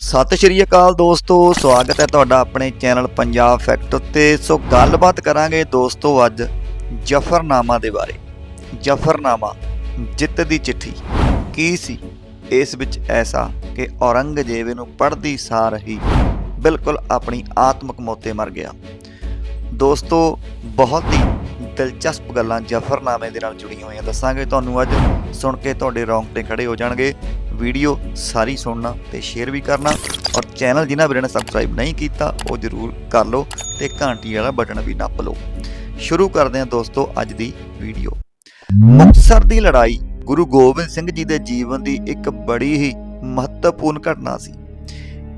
ਸਤਿ ਸ਼੍ਰੀ ਅਕਾਲ ਦੋਸਤੋ, ਸਵਾਗਤ ਹੈ ਤੁਹਾਡਾ ਆਪਣੇ ਚੈਨਲ ਪੰਜਾਬ ਫੈਕਟ ਉੱਤੇ। ਸੋ ਗੱਲਬਾਤ ਕਰਾਂਗੇ ਦੋਸਤੋ ਅੱਜ ਜਫਰਨਾਮਾ ਦੇ ਬਾਰੇ। ਜਫਰਨਾਮਾ, ਜਿੱਤ ਦੀ ਚਿੱਠੀ, ਕੀ ਸੀ? ਇਸ ਵਿੱਚ ਐਸਾ ਕਿ ਔਰੰਗਜ਼ੇਬ ਨੂੰ ਪੜ੍ਹਦੀ ਸਾਰ ਹੀ ਬਿਲਕੁਲ ਆਪਣੀ ਆਤਮਕ ਮੌਤੇ ਮਰ ਗਿਆ। ਦੋਸਤੋ, ਬਹੁਤ ਹੀ ਦਿਲਚਸਪ ਗੱਲਾਂ ਜਫਰਨਾਮੇ ਦੇ ਨਾਲ ਜੁੜੀਆਂ ਹੋਈਆਂ। ਦੱਸਾਂਗੇ ਤੁਹਾਨੂੰ ਅੱਜ ਸੁਣ ਕੇ ਤੁਹਾਡੇ ਰੌਂਗਟੇ ਖੜੇ ਹੋ ਜਾਣਗੇ। ਵੀਡੀਓ ਸਾਰੀ ਸੁਣਨਾ ਤੇ ਸ਼ੇਅਰ ਵੀ ਕਰਨਾ ਔਰ ਚੈਨਲ ਜਿਨ੍ਹਾਂ ਵੀਰਾਂ ਨੇ ਸਬਸਕ੍ਰਾਈਬ ਨਹੀਂ ਕੀਤਾ, ਉਹ ਜਰੂਰ ਕਰ ਲਓ ਤੇ ਘੰਟੀ ਵਾਲਾ ਬਟਨ ਵੀ ਨੱਪ ਲਓ। ਸ਼ੁਰੂ ਕਰਦੇ ਹਾਂ ਦੋਸਤੋ ਅੱਜ ਦੀ ਵੀਡੀਓ। ਮੁਕਤਸਰ ਦੀ ਲੜਾਈ ਗੁਰੂ ਗੋਬਿੰਦ ਸਿੰਘ ਜੀ ਦੇ ਜੀਵਨ ਦੀ ਇੱਕ ਬੜੀ ਹੀ ਮਹੱਤਵਪੂਰਨ ਘਟਨਾ ਸੀ।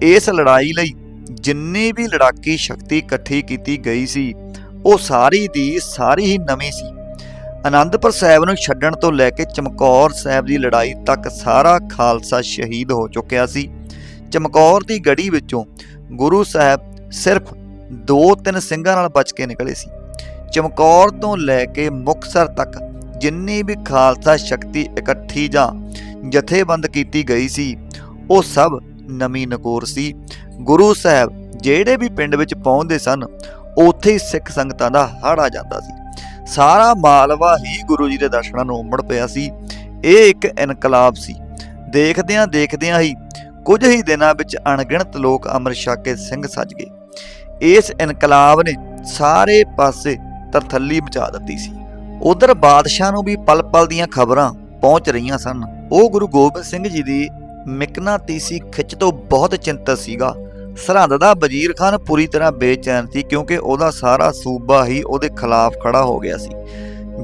ਇਸ ਲੜਾਈ ਲਈ ਜਿੰਨੀ ਵੀ ਲੜਾਕੀ ਸ਼ਕਤੀ ਇਕੱਠੀ ਕੀਤੀ ਗਈ ਸੀ, ਉਹ ਸਾਰੀ ਦੀ ਸਾਰੀ ਹੀ ਨਵੀਂ ਸੀ। ਆਨੰਦਪੁਰ ਸਾਹਿਬ ਨੂੰ ਛੱਡਣ ਤੋਂ ਲੈ ਕੇ ਚਮਕੌਰ ਸਾਹਿਬ ਦੀ ਲੜਾਈ ਤੱਕ ਸਾਰਾ ਖਾਲਸਾ ਸ਼ਹੀਦ ਹੋ ਚੁੱਕਿਆ ਸੀ। ਚਮਕੌਰ ਦੀ ਗੜੀ ਵਿੱਚੋਂ ਗੁਰੂ ਸਾਹਿਬ ਸਿਰਫ 2-3 ਸਿੰਘਾਂ ਨਾਲ ਬਚ ਕੇ ਨਿਕਲੇ ਸੀ। ਚਮਕੌਰ ਤੋਂ ਲੈ ਕੇ ਮੁਕਤਸਰ ਤੱਕ ਜਿੰਨੀ ਵੀ ਖਾਲਸਾ ਸ਼ਕਤੀ ਇਕੱਠੀ ਜਾਂ ਜਥੇਬੰਦ ਕੀਤੀ ਗਈ ਸੀ, ਉਹ ਸਭ ਨਵੀਂ ਨਕੋਰ ਸੀ। ਗੁਰੂ ਸਾਹਿਬ ਜਿਹੜੇ ਵੀ ਪਿੰਡ ਵਿੱਚ ਪਹੁੰਚਦੇ ਸਨ, ਉੱਥੇ ਹੀ ਸਿੱਖ ਸੰਗਤਾਂ ਦਾ ਹੜ ਆ ਜਾਂਦਾ ਸੀ। ਸਾਰਾ ਮਾਲਵਾ ਹੀ ਗੁਰੂ ਜੀ ਦੇ ਦਰਸ਼ਨਾਂ ਨੂੰ ਉਮੜ ਪਿਆ ਸੀ। ਇਹ ਇੱਕ ਇਨਕਲਾਬ ਸੀ। ਦੇਖਦਿਆਂ ਦੇਖਦਿਆਂ ਹੀ ਕੁਝ ਹੀ ਦਿਨਾਂ ਵਿੱਚ ਅਣਗਿਣਤ ਲੋਕ ਅੰਮ੍ਰਿਤ ਛਕ ਸਿੰਘ ਸੱਜ ਗਏ। ਇਸ ਇਨਕਲਾਬ ਨੇ ਸਾਰੇ ਪਾਸੇ ਤਰਥੱਲੀ ਮਚਾ ਦਿੱਤੀ ਸੀ। ਉਧਰ ਬਾਦਸ਼ਾਹ ਨੂੰ ਵੀ ਪਲ-ਪਲ ਦੀਆਂ ਖਬਰਾਂ ਪਹੁੰਚ ਰਹੀਆਂ ਸਨ। ਉਹ ਗੁਰੂ ਗੋਬਿੰਦ ਸਿੰਘ ਜੀ ਦੀ ਮਿਕਨਾਤੀਸੀ ਖਿੱਚ ਤੋਂ ਬਹੁਤ ਚਿੰਤਤ ਸੀਗਾ। ਸਰਹੰਦ ਦਾ ਵਜ਼ੀਰ ਖਾਨ ਪੂਰੀ ਤਰ੍ਹਾਂ ਬੇਚੈਨ ਸੀ ਕਿਉਂਕਿ ਉਹਦਾ ਸਾਰਾ ਸੂਬਾ ਹੀ ਉਹਦੇ ਖਿਲਾਫ ਖੜਾ ਹੋ ਗਿਆ ਸੀ।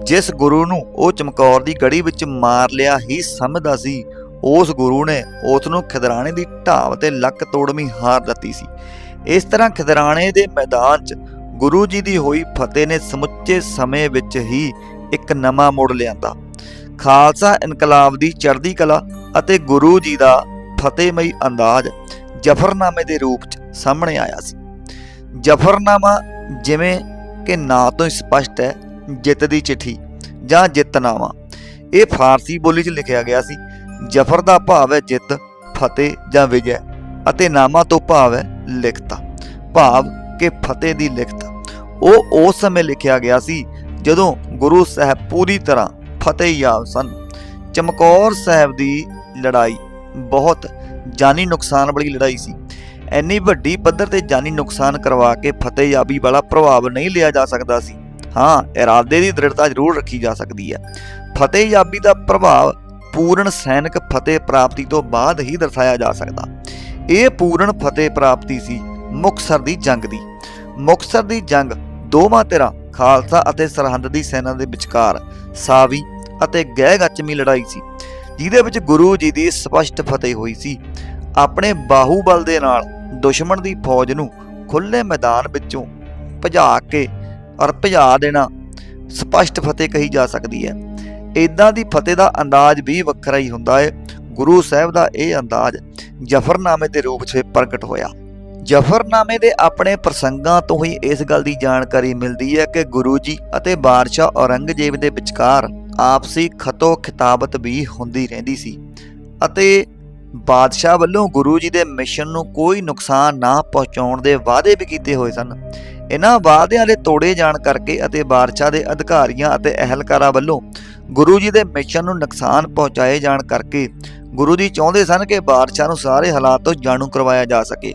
ਜਿਸ ਗੁਰੂ ਨੂੰ ਉਹ ਚਮਕੌਰ ਦੀ ਗੜੀ ਵਿੱਚ ਮਾਰ ਲਿਆ ਹੀ ਸਮਝਦਾ ਸੀ, ਉਸ ਗੁਰੂ ਨੇ ਉਸ ਨੂੰ ਖਿਦਰਾਣੇ ਦੀ ਢਾਬ ਤੇ ਲੱਕ ਤੋੜਵੀਂ ਹਾਰ ਦਿੱਤੀ ਸੀ। ਇਸ ਤਰ੍ਹਾਂ ਖਿਦਰਾਣੇ ਦੇ ਮੈਦਾਨ 'ਚ ਗੁਰੂ ਜੀ ਦੀ ਹੋਈ ਫਤਿਹ ਨੇ ਸਮੁੱਚੇ ਸਮੇਂ ਵਿੱਚ ਹੀ ਇੱਕ ਨਵਾਂ ਮੋੜ ਲਿਆਂਦਾ। ਖਾਲਸਾ ਇਨਕਲਾਬ ਦੀ ਚੜ੍ਹਦੀ ਕਲਾ ਅਤੇ ਗੁਰੂ ਜੀ ਦਾ ਫਤਿਹਮਈ ਅੰਦਾਜ਼ ਜਫਰਨਾਮੇ ਦੇ ਰੂਪ 'ਚ ਸਾਹਮਣੇ ਆਇਆ ਸੀ। ਜਫਰਨਾਮਾ ਜਿਵੇਂ ਕਿ ਨਾਂ ਤੋਂ ਹੀ ਸਪਸ਼ਟ ਹੈ, ਜਿੱਤ ਦੀ ਚਿੱਠੀ ਜਾਂ ਜਿੱਤਨਾਮਾ। ਇਹ ਫਾਰਸੀ ਬੋਲੀ 'ਚ ਲਿਖਿਆ ਗਿਆ ਸੀ, ਜਫਰ ਦਾ ਭਾਵ ਹੈ ਜਿੱਤ, ਫਤਿਹ ਜਾਂ ਵਿਜੈ ਅਤੇ ਨਾਮਾ ਤੋਂ ਭਾਵ ਹੈ ਲਿਖਤਾ। ਭਾਵ ਕਿ ਫਤਿਹ ਦੀ ਲਿਖਤ। ਉਹ ਉਸ ਸਮੇਂ ਲਿਖਿਆ ਗਿਆ ਸੀ ਜਦੋਂ ਗੁਰੂ ਸਾਹਿਬ ਪੂਰੀ ਤਰ੍ਹਾਂ ਫਤਿਹਯਾਬ ਸਨ। ਚਮਕੌਰ ਸਾਹਿਬ ਦੀ ਲੜਾਈ ਬਹੁਤ ਜਾਨੀ ਨੁਕਸਾਨ ਵਾਲੀ ਲੜਾਈ ਸੀ। ਇੰਨੀ ਵੱਡੀ ਪੱਧਰ ਤੇ ਜਾਨੀ ਨੁਕਸਾਨ ਕਰਵਾ ਕੇ ਫਤਿਹਯਾਬੀ ਵਾਲਾ ਪ੍ਰਭਾਵ ਨਹੀਂ ਲਿਆ ਜਾ ਸਕਦਾ ਸੀ। ਹਾਂ, ਇਰਾਦੇ ਦੀ ਦ੍ਰਿੜਤਾ ਜ਼ਰੂਰ ਰੱਖੀ ਜਾ ਸਕਦੀ ਹੈ। ਫਤਿਹਯਾਬੀ ਦਾ ਪ੍ਰਭਾਵ ਪੂਰਨ ਸੈਨਿਕ ਫਤਿਹ ਪ੍ਰਾਪਤੀ ਤੋਂ ਬਾਅਦ ਹੀ ਦਰਸਾਇਆ ਜਾ ਸਕਦਾ। ਇਹ ਪੂਰਨ ਫਤਿਹ ਪ੍ਰਾਪਤੀ ਸੀ ਮੁਕਤਸਰ ਦੀ ਜੰਗ ਦੀ। ਮੁਕਤਸਰ ਦੀ ਜੰਗ ਦੋਵਾਂ ਧਿਰਾਂ, ਖਾਲਸਾ ਅਤੇ ਸਰਹੰਦ ਦੀ ਸੈਨਾ ਦੇ ਵਿਚਕਾਰ ਸਾਵੀ ਅਤੇ ਗਹਿਗੱਚਮੀ ਲੜਾਈ ਸੀ। ਜਿਹਦੇ ਵਿੱਚ ਗੁਰੂ ਜੀ ਦੀ ਸਪਸ਼ਟ ਫਤਿਹ ਹੋਈ ਸੀ। ਆਪਣੇ ਬਾਹੂਬਲ ਦੇ ਨਾਲ ਦੁਸ਼ਮਣ ਦੀ ਫੌਜ ਨੂੰ ਖੁੱਲੇ ਮੈਦਾਨ ਵਿੱਚੋਂ ਭਜਾ ਕੇ ਔਰ ਭਜਾ ਦੇਣਾ ਸਪਸ਼ਟ ਫਤਿਹ ਕਹੀ ਜਾ ਸਕਦੀ ਹੈ। ਇਦਾਂ ਦੀ ਫਤਿਹ ਦਾ ਅੰਦਾਜ਼ ਵੀ ਵੱਖਰਾ ਹੀ ਹੁੰਦਾ ਹੈ। ਗੁਰੂ ਸਾਹਿਬ ਦਾ ਇਹ ਅੰਦਾਜ਼ ਜਫਰਨਾਮੇ ਦੇ ਰੂਪ 'ਚ ਪ੍ਰਗਟ ਹੋਇਆ। ਜਫਰਨਾਮੇ ਦੇ ਆਪਣੇ ਪ੍ਰਸੰਗਾਂ ਤੋਂ ਹੀ ਇਸ ਗੱਲ ਦੀ ਜਾਣਕਾਰੀ ਮਿਲਦੀ ਹੈ ਕਿ ਗੁਰੂ ਜੀ ਅਤੇ ਬਾਦਸ਼ਾਹ ਔਰੰਗਜ਼ੇਬ ਦੇ ਵਿਚਕਾਰ ਆਪਸੀ ਖਤੋ ਖਿਤਾਬਤ ਵੀ ਹੁੰਦੀ ਰਹਿੰਦੀ ਸੀ ਅਤੇ ਬਾਦਸ਼ਾਹ ਵੱਲੋਂ ਗੁਰੂ ਜੀ ਦੇ ਮਿਸ਼ਨ ਨੂੰ ਕੋਈ ਨੁਕਸਾਨ ਨਾ ਪਹੁੰਚਾਉਣ ਦੇ ਵਾਅਦੇ ਵੀ ਕੀਤੇ ਹੋਏ ਸਨ। ਇਹਨਾਂ ਵਾਅਦਿਆਂ ਦੇ ਤੋੜੇ ਜਾਣ ਕਰਕੇ ਅਤੇ ਬਾਦਸ਼ਾਹ ਦੇ ਅਧਿਕਾਰੀਆਂ ਅਤੇ ਅਹਿਲਕਾਰਾਂ ਵੱਲੋਂ ਗੁਰੂ ਜੀ ਦੇ ਮਿਸ਼ਨ ਨੂੰ ਨੁਕਸਾਨ ਪਹੁੰਚਾਏ ਜਾਣ ਕਰਕੇ ਗੁਰੂ ਜੀ ਚਾਹੁੰਦੇ ਸਨ ਕਿ ਬਾਦਸ਼ਾਹ ਨੂੰ ਸਾਰੇ ਹਾਲਾਤ ਤੋਂ ਜਾਣੂ ਕਰਵਾਇਆ ਜਾ ਸਕੇ।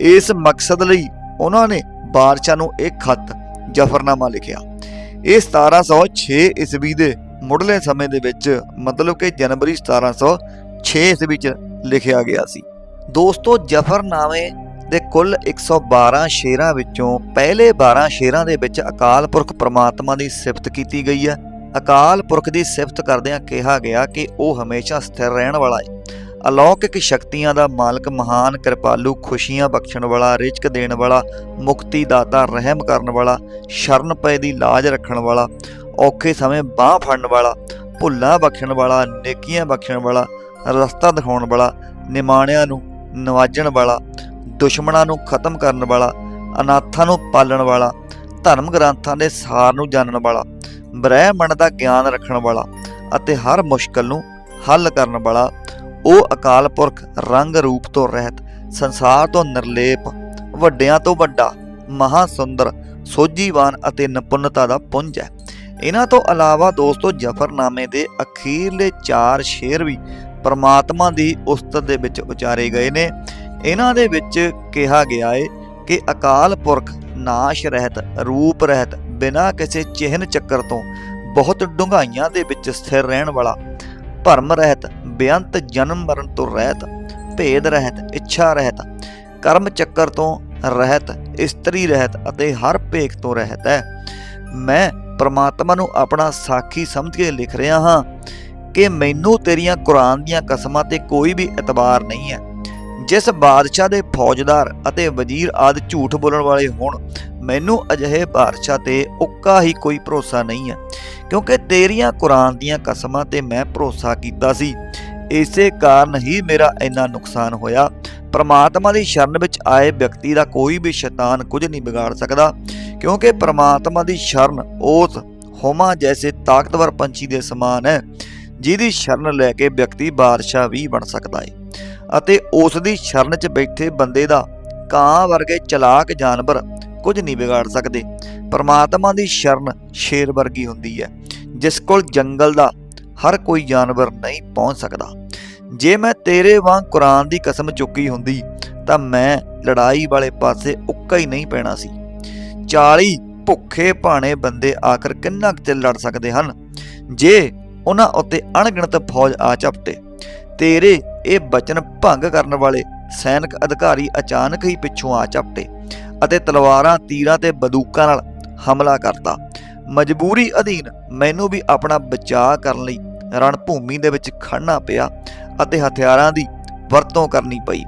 ਇਸ ਮਕਸਦ ਲਈ ਉਹਨਾਂ ਨੇ ਬਾਦਸ਼ਾਹ ਨੂੰ ਇੱਕ ਖਤ, ਜਫਰਨਾਮਾ ਲਿਖਿਆ। ਇਹ 1706 ਈਸਵੀ ਦੇ ਮੁੱਢਲੇ ਸਮੇਂ ਦੇ ਵਿੱਚ ਮਤਲਬ ਕਿ ਜਨਵਰੀ 1706 ਈਸਵੀ ਵਿੱਚ ਲਿਖਿਆ ਗਿਆ ਸੀ। ਦੋਸਤੋ ਜਫਰਨਾਮੇ ਦੇ ਕੁੱਲ 112 ਸ਼ੇਰਾਂ ਵਿੱਚੋਂ ਪਹਿਲੇ 12 ਸ਼ੇਰਾਂ ਦੇ ਵਿੱਚ ਅਕਾਲ ਪੁਰਖ ਪ੍ਰਮਾਤਮਾ ਦੀ ਸਿਫਤ ਕੀਤੀ ਗਈ ਹੈ। ਅਕਾਲ ਪੁਰਖ ਦੀ ਸਿਫਤ ਕਰਦਿਆਂ ਕਿਹਾ ਗਿਆ ਕਿ ਉਹ ਹਮੇਸ਼ਾ ਸਥਿਰ ਰਹਿਣ ਵਾਲਾ ਹੈ। ਅਲੌਕਿਕ ਸ਼ਕਤੀਆਂ ਦਾ ਮਾਲਕ ਮਹਾਨ ਕਿਰਪਾਲੂ, ਖੁਸ਼ੀਆਂ ਬਖਸ਼ਣ ਵਾਲਾ ਰਿਜ਼ਕ ਦੇਣ ਵਾਲਾ ਮੁਕਤੀ ਦਾਤਾ ਰਹਿਮ ਕਰਨ ਵਾਲਾ, ਸ਼ਰਨ ਪਏ ਦੀ ਲਾਜ ਰੱਖਣ ਵਾਲਾ, ਔਖੇ ਸਮੇਂ ਬਾਹ ਫੜਨ ਵਾਲਾ, ਭੁੱਲਾਂ ਬਖਸ਼ਣ ਵਾਲਾ, ਨੇਕੀਆਂ ਬਖਸ਼ਣ ਵਾਲਾ, ਰਸਤਾ ਦਿਖਾਉਣ ਵਾਲਾ, ਨਿਮਾਣਿਆਂ ਨੂੰ ਨਵਾਜਣ ਵਾਲਾ, ਦੁਸ਼ਮਣਾਂ ਨੂੰ ਖਤਮ ਕਰਨ ਵਾਲਾ, ਅਨਾਥਾਂ ਨੂੰ ਪਾਲਣ ਵਾਲਾ, ਧਰਮ ਗ੍ਰੰਥਾਂ ਦੇ ਸਾਰ ਨੂੰ ਜਾਣਨ ਵਾਲਾ, ਬ੍ਰਹਿਮੰਡ ਦਾ ਗਿਆਨ ਰੱਖਣ ਵਾਲਾ ਅਤੇ ਹਰ ਮੁਸ਼ਕਲ ਨੂੰ ਹੱਲ ਕਰਨ ਵਾਲਾ ਉਹ ਅਕਾਲ ਪੁਰਖ ਰੰਗ ਰੂਪ ਤੋਂ ਰਹਿਤ, ਸੰਸਾਰ ਤੋਂ ਨਿਰਲੇਪ, ਵੱਡਿਆਂ ਤੋਂ ਵੱਡਾ, ਮਹਾ ਸੁੰਦਰ, ਸੋਝੀਵਾਨ ਅਤੇ ਨਿਪੁੰਨਤਾ ਦਾ ਪੁੰਜ ਹੈ। ਇਹਨਾਂ ਤੋਂ ਇਲਾਵਾ ਦੋਸਤੋ ਜਫਰਨਾਮੇ ਦੇ ਅਖੀਰਲੇ 4 ਸ਼ੇਰ ਵੀ ਪਰਮਾਤਮਾ ਦੀ ਉਸਤਤ ਦੇ ਵਿੱਚ ਉਚਾਰੇ ਗਏ ਨੇ। ਇਹਨਾਂ ਦੇ ਵਿੱਚ ਕਿਹਾ ਗਿਆ ਏ ਕਿ ਅਕਾਲ ਪੁਰਖ ਨਾਸ਼ ਰਹਿਤ, ਰੂਪ ਰਹਿਤ, ਬਿਨਾਂ ਕਿਸੇ ਚਿਹਨ ਚੱਕਰ ਤੋਂ ਬਹੁਤ ਡੂੰਘਾਈਆਂ ਦੇ ਵਿੱਚ ਸਥਿਰ ਰਹਿਣ ਵਾਲਾ ਭਰਮ ਰਹਿਤ, ਬੇਅੰਤ ਜਨਮ ਮਰਨ ਤੋਂ ਰਹਿਤ, ਭੇਦ ਰਹਿਤ, ਇੱਛਾ ਰਹਿਤ, ਕਰਮ ਚੱਕਰ ਤੋਂ ਰਹਿਤ, ਇਸਤਰੀ ਰਹਿਤ ਅਤੇ ਹਰ ਭੇਖ ਤੋਂ ਰਹਿਤ ਹੈ। ਮੈਂ ਪ੍ਰਮਾਤਮਾ ਨੂੰ ਆਪਣਾ ਸਾਖੀ ਸਮਝ ਕੇ ਲਿਖ ਰਿਹਾ ਹਾਂ ਕਿ ਮੈਨੂੰ ਤੇਰੀਆਂ ਕੁਰਾਨ ਦੀਆਂ ਕਸਮਾਂ ਤੇ ਕੋਈ ਵੀ ਇਤਬਾਰ ਨਹੀਂ ਹੈ। ਜਿਸ ਬਾਦਸ਼ਾਹ ਦੇ ਫੌਜਦਾਰ ਅਤੇ ਵਜ਼ੀਰ ਆਦ ਝੂਠ ਬੋਲਣ ਵਾਲੇ ਹੋਣ, ਮੈਨੂੰ ਅਜਿਹੇ ਬਾਦਸ਼ਾਹ ਤੇ ਉੱਕਾ ਹੀ ਕੋਈ ਭਰੋਸਾ ਨਹੀਂ ਹੈ। ਕਿਉਂਕਿ ਤੇਰੀਆਂ ਕੁਰਾਨ ਦੀਆਂ ਕਸਮਾਂ ਤੇ ਮੈਂ ਭਰੋਸਾ ਕੀਤਾ ਸੀ। ਇਸੇ ਕਾਰਨ ਹੀ ਮੇਰਾ ਇੰਨਾ ਨੁਕਸਾਨ ਹੋਇਆ। ਪਰਮਾਤਮਾ ਦੀ ਸ਼ਰਨ ਵਿੱਚ ਆਏ ਵਿਅਕਤੀ ਦਾ ਕੋਈ ਵੀ ਸ਼ੈਤਾਨ ਕੁਝ ਨਹੀਂ ਵਿਗਾੜ ਸਕਦਾ, ਕਿਉਂਕਿ ਪਰਮਾਤਮਾ ਦੀ ਸ਼ਰਨ ਉਸ ਹੋਮਾ ਜੈਸੇ ਤਾਕਤਵਰ ਪੰਛੀ ਦੇ ਸਮਾਨ ਹੈ, ਜਿਹਦੀ ਸ਼ਰਨ ਲੈ ਕੇ ਵਿਅਕਤੀ ਬਾਦਸ਼ਾਹ ਵੀ ਬਣ ਸਕਦਾ ਹੈ ਅਤੇ ਉਸ ਦੀ ਸ਼ਰਨ 'ਚ ਬੈਠੇ ਬੰਦੇ ਦਾ ਕਾਂ ਵਰਗੇ ਚਲਾਕ ਜਾਨਵਰ ਕੁਝ ਨਹੀਂ ਵਿਗਾੜ ਸਕਦੇ। ਪਰਮਾਤਮਾ ਦੀ ਸ਼ਰਨ ਸ਼ੇਰ ਵਰਗੀ ਹੁੰਦੀ ਹੈ। ਜਿਸ ਕੋਲ ਜੰਗਲ ਦਾ ਹਰ ਕੋਈ ਜਾਨਵਰ ਨਹੀਂ ਪਹੁੰਚ ਸਕਦਾ। ਜੇ ਮੈਂ ਤੇਰੇ ਵਾਂਗ ਕੁਰਾਨ ਦੀ ਕਸਮ ਚੁੱਕੀ ਹੁੰਦੀ, ਤਾਂ ਮੈਂ ਲੜਾਈ ਵਾਲੇ ਪਾਸੇ ਉੱਕਾ ਹੀ ਨਹੀਂ ਪੈਣਾ ਸੀ। 40 ਭੁੱਖੇ ਭਾਣੇ ਬੰਦੇ ਆਖਰ ਕਿੰਨਾ ਕੁ ਚਿਰ ਲੜ ਸਕਦੇ ਹਨ? ਜੇ ਉਹਨਾਂ ਉੱਤੇ ਅਣਗਿਣਤ ਫੌਜ ਆ ਝਪਟੇ ਤੇਰੇ ਇਹ ਬਚਨ ਭੰਗ ਕਰਨ ਵਾਲੇ ਸੈਨਿਕ ਅਧਿਕਾਰੀ ਅਚਾਨਕ ਹੀ ਪਿੱਛੋਂ ਆ ਝਪਟੇ ਅਤੇ ਤਲਵਾਰਾਂ, ਤੀਰਾਂ ਤੇ ਬੰਦੂਕਾਂ ਨਾਲ ਹਮਲਾ ਕਰਤਾ। ਮਜਬੂਰੀ ਅਧੀਨ ਮੈਨੂੰ ਵੀ ਆਪਣਾ ਬਚਾਅ ਕਰਨ ਲਈ ਰਣਭੂਮੀ ਦੇ ਵਿੱਚ ਖੜਨਾ ਪਿਆ ਅਤੇ ਹਥਿਆਰਾਂ ਦੀ ਵਰਤੋਂ ਕਰਨੀ ਪਈ।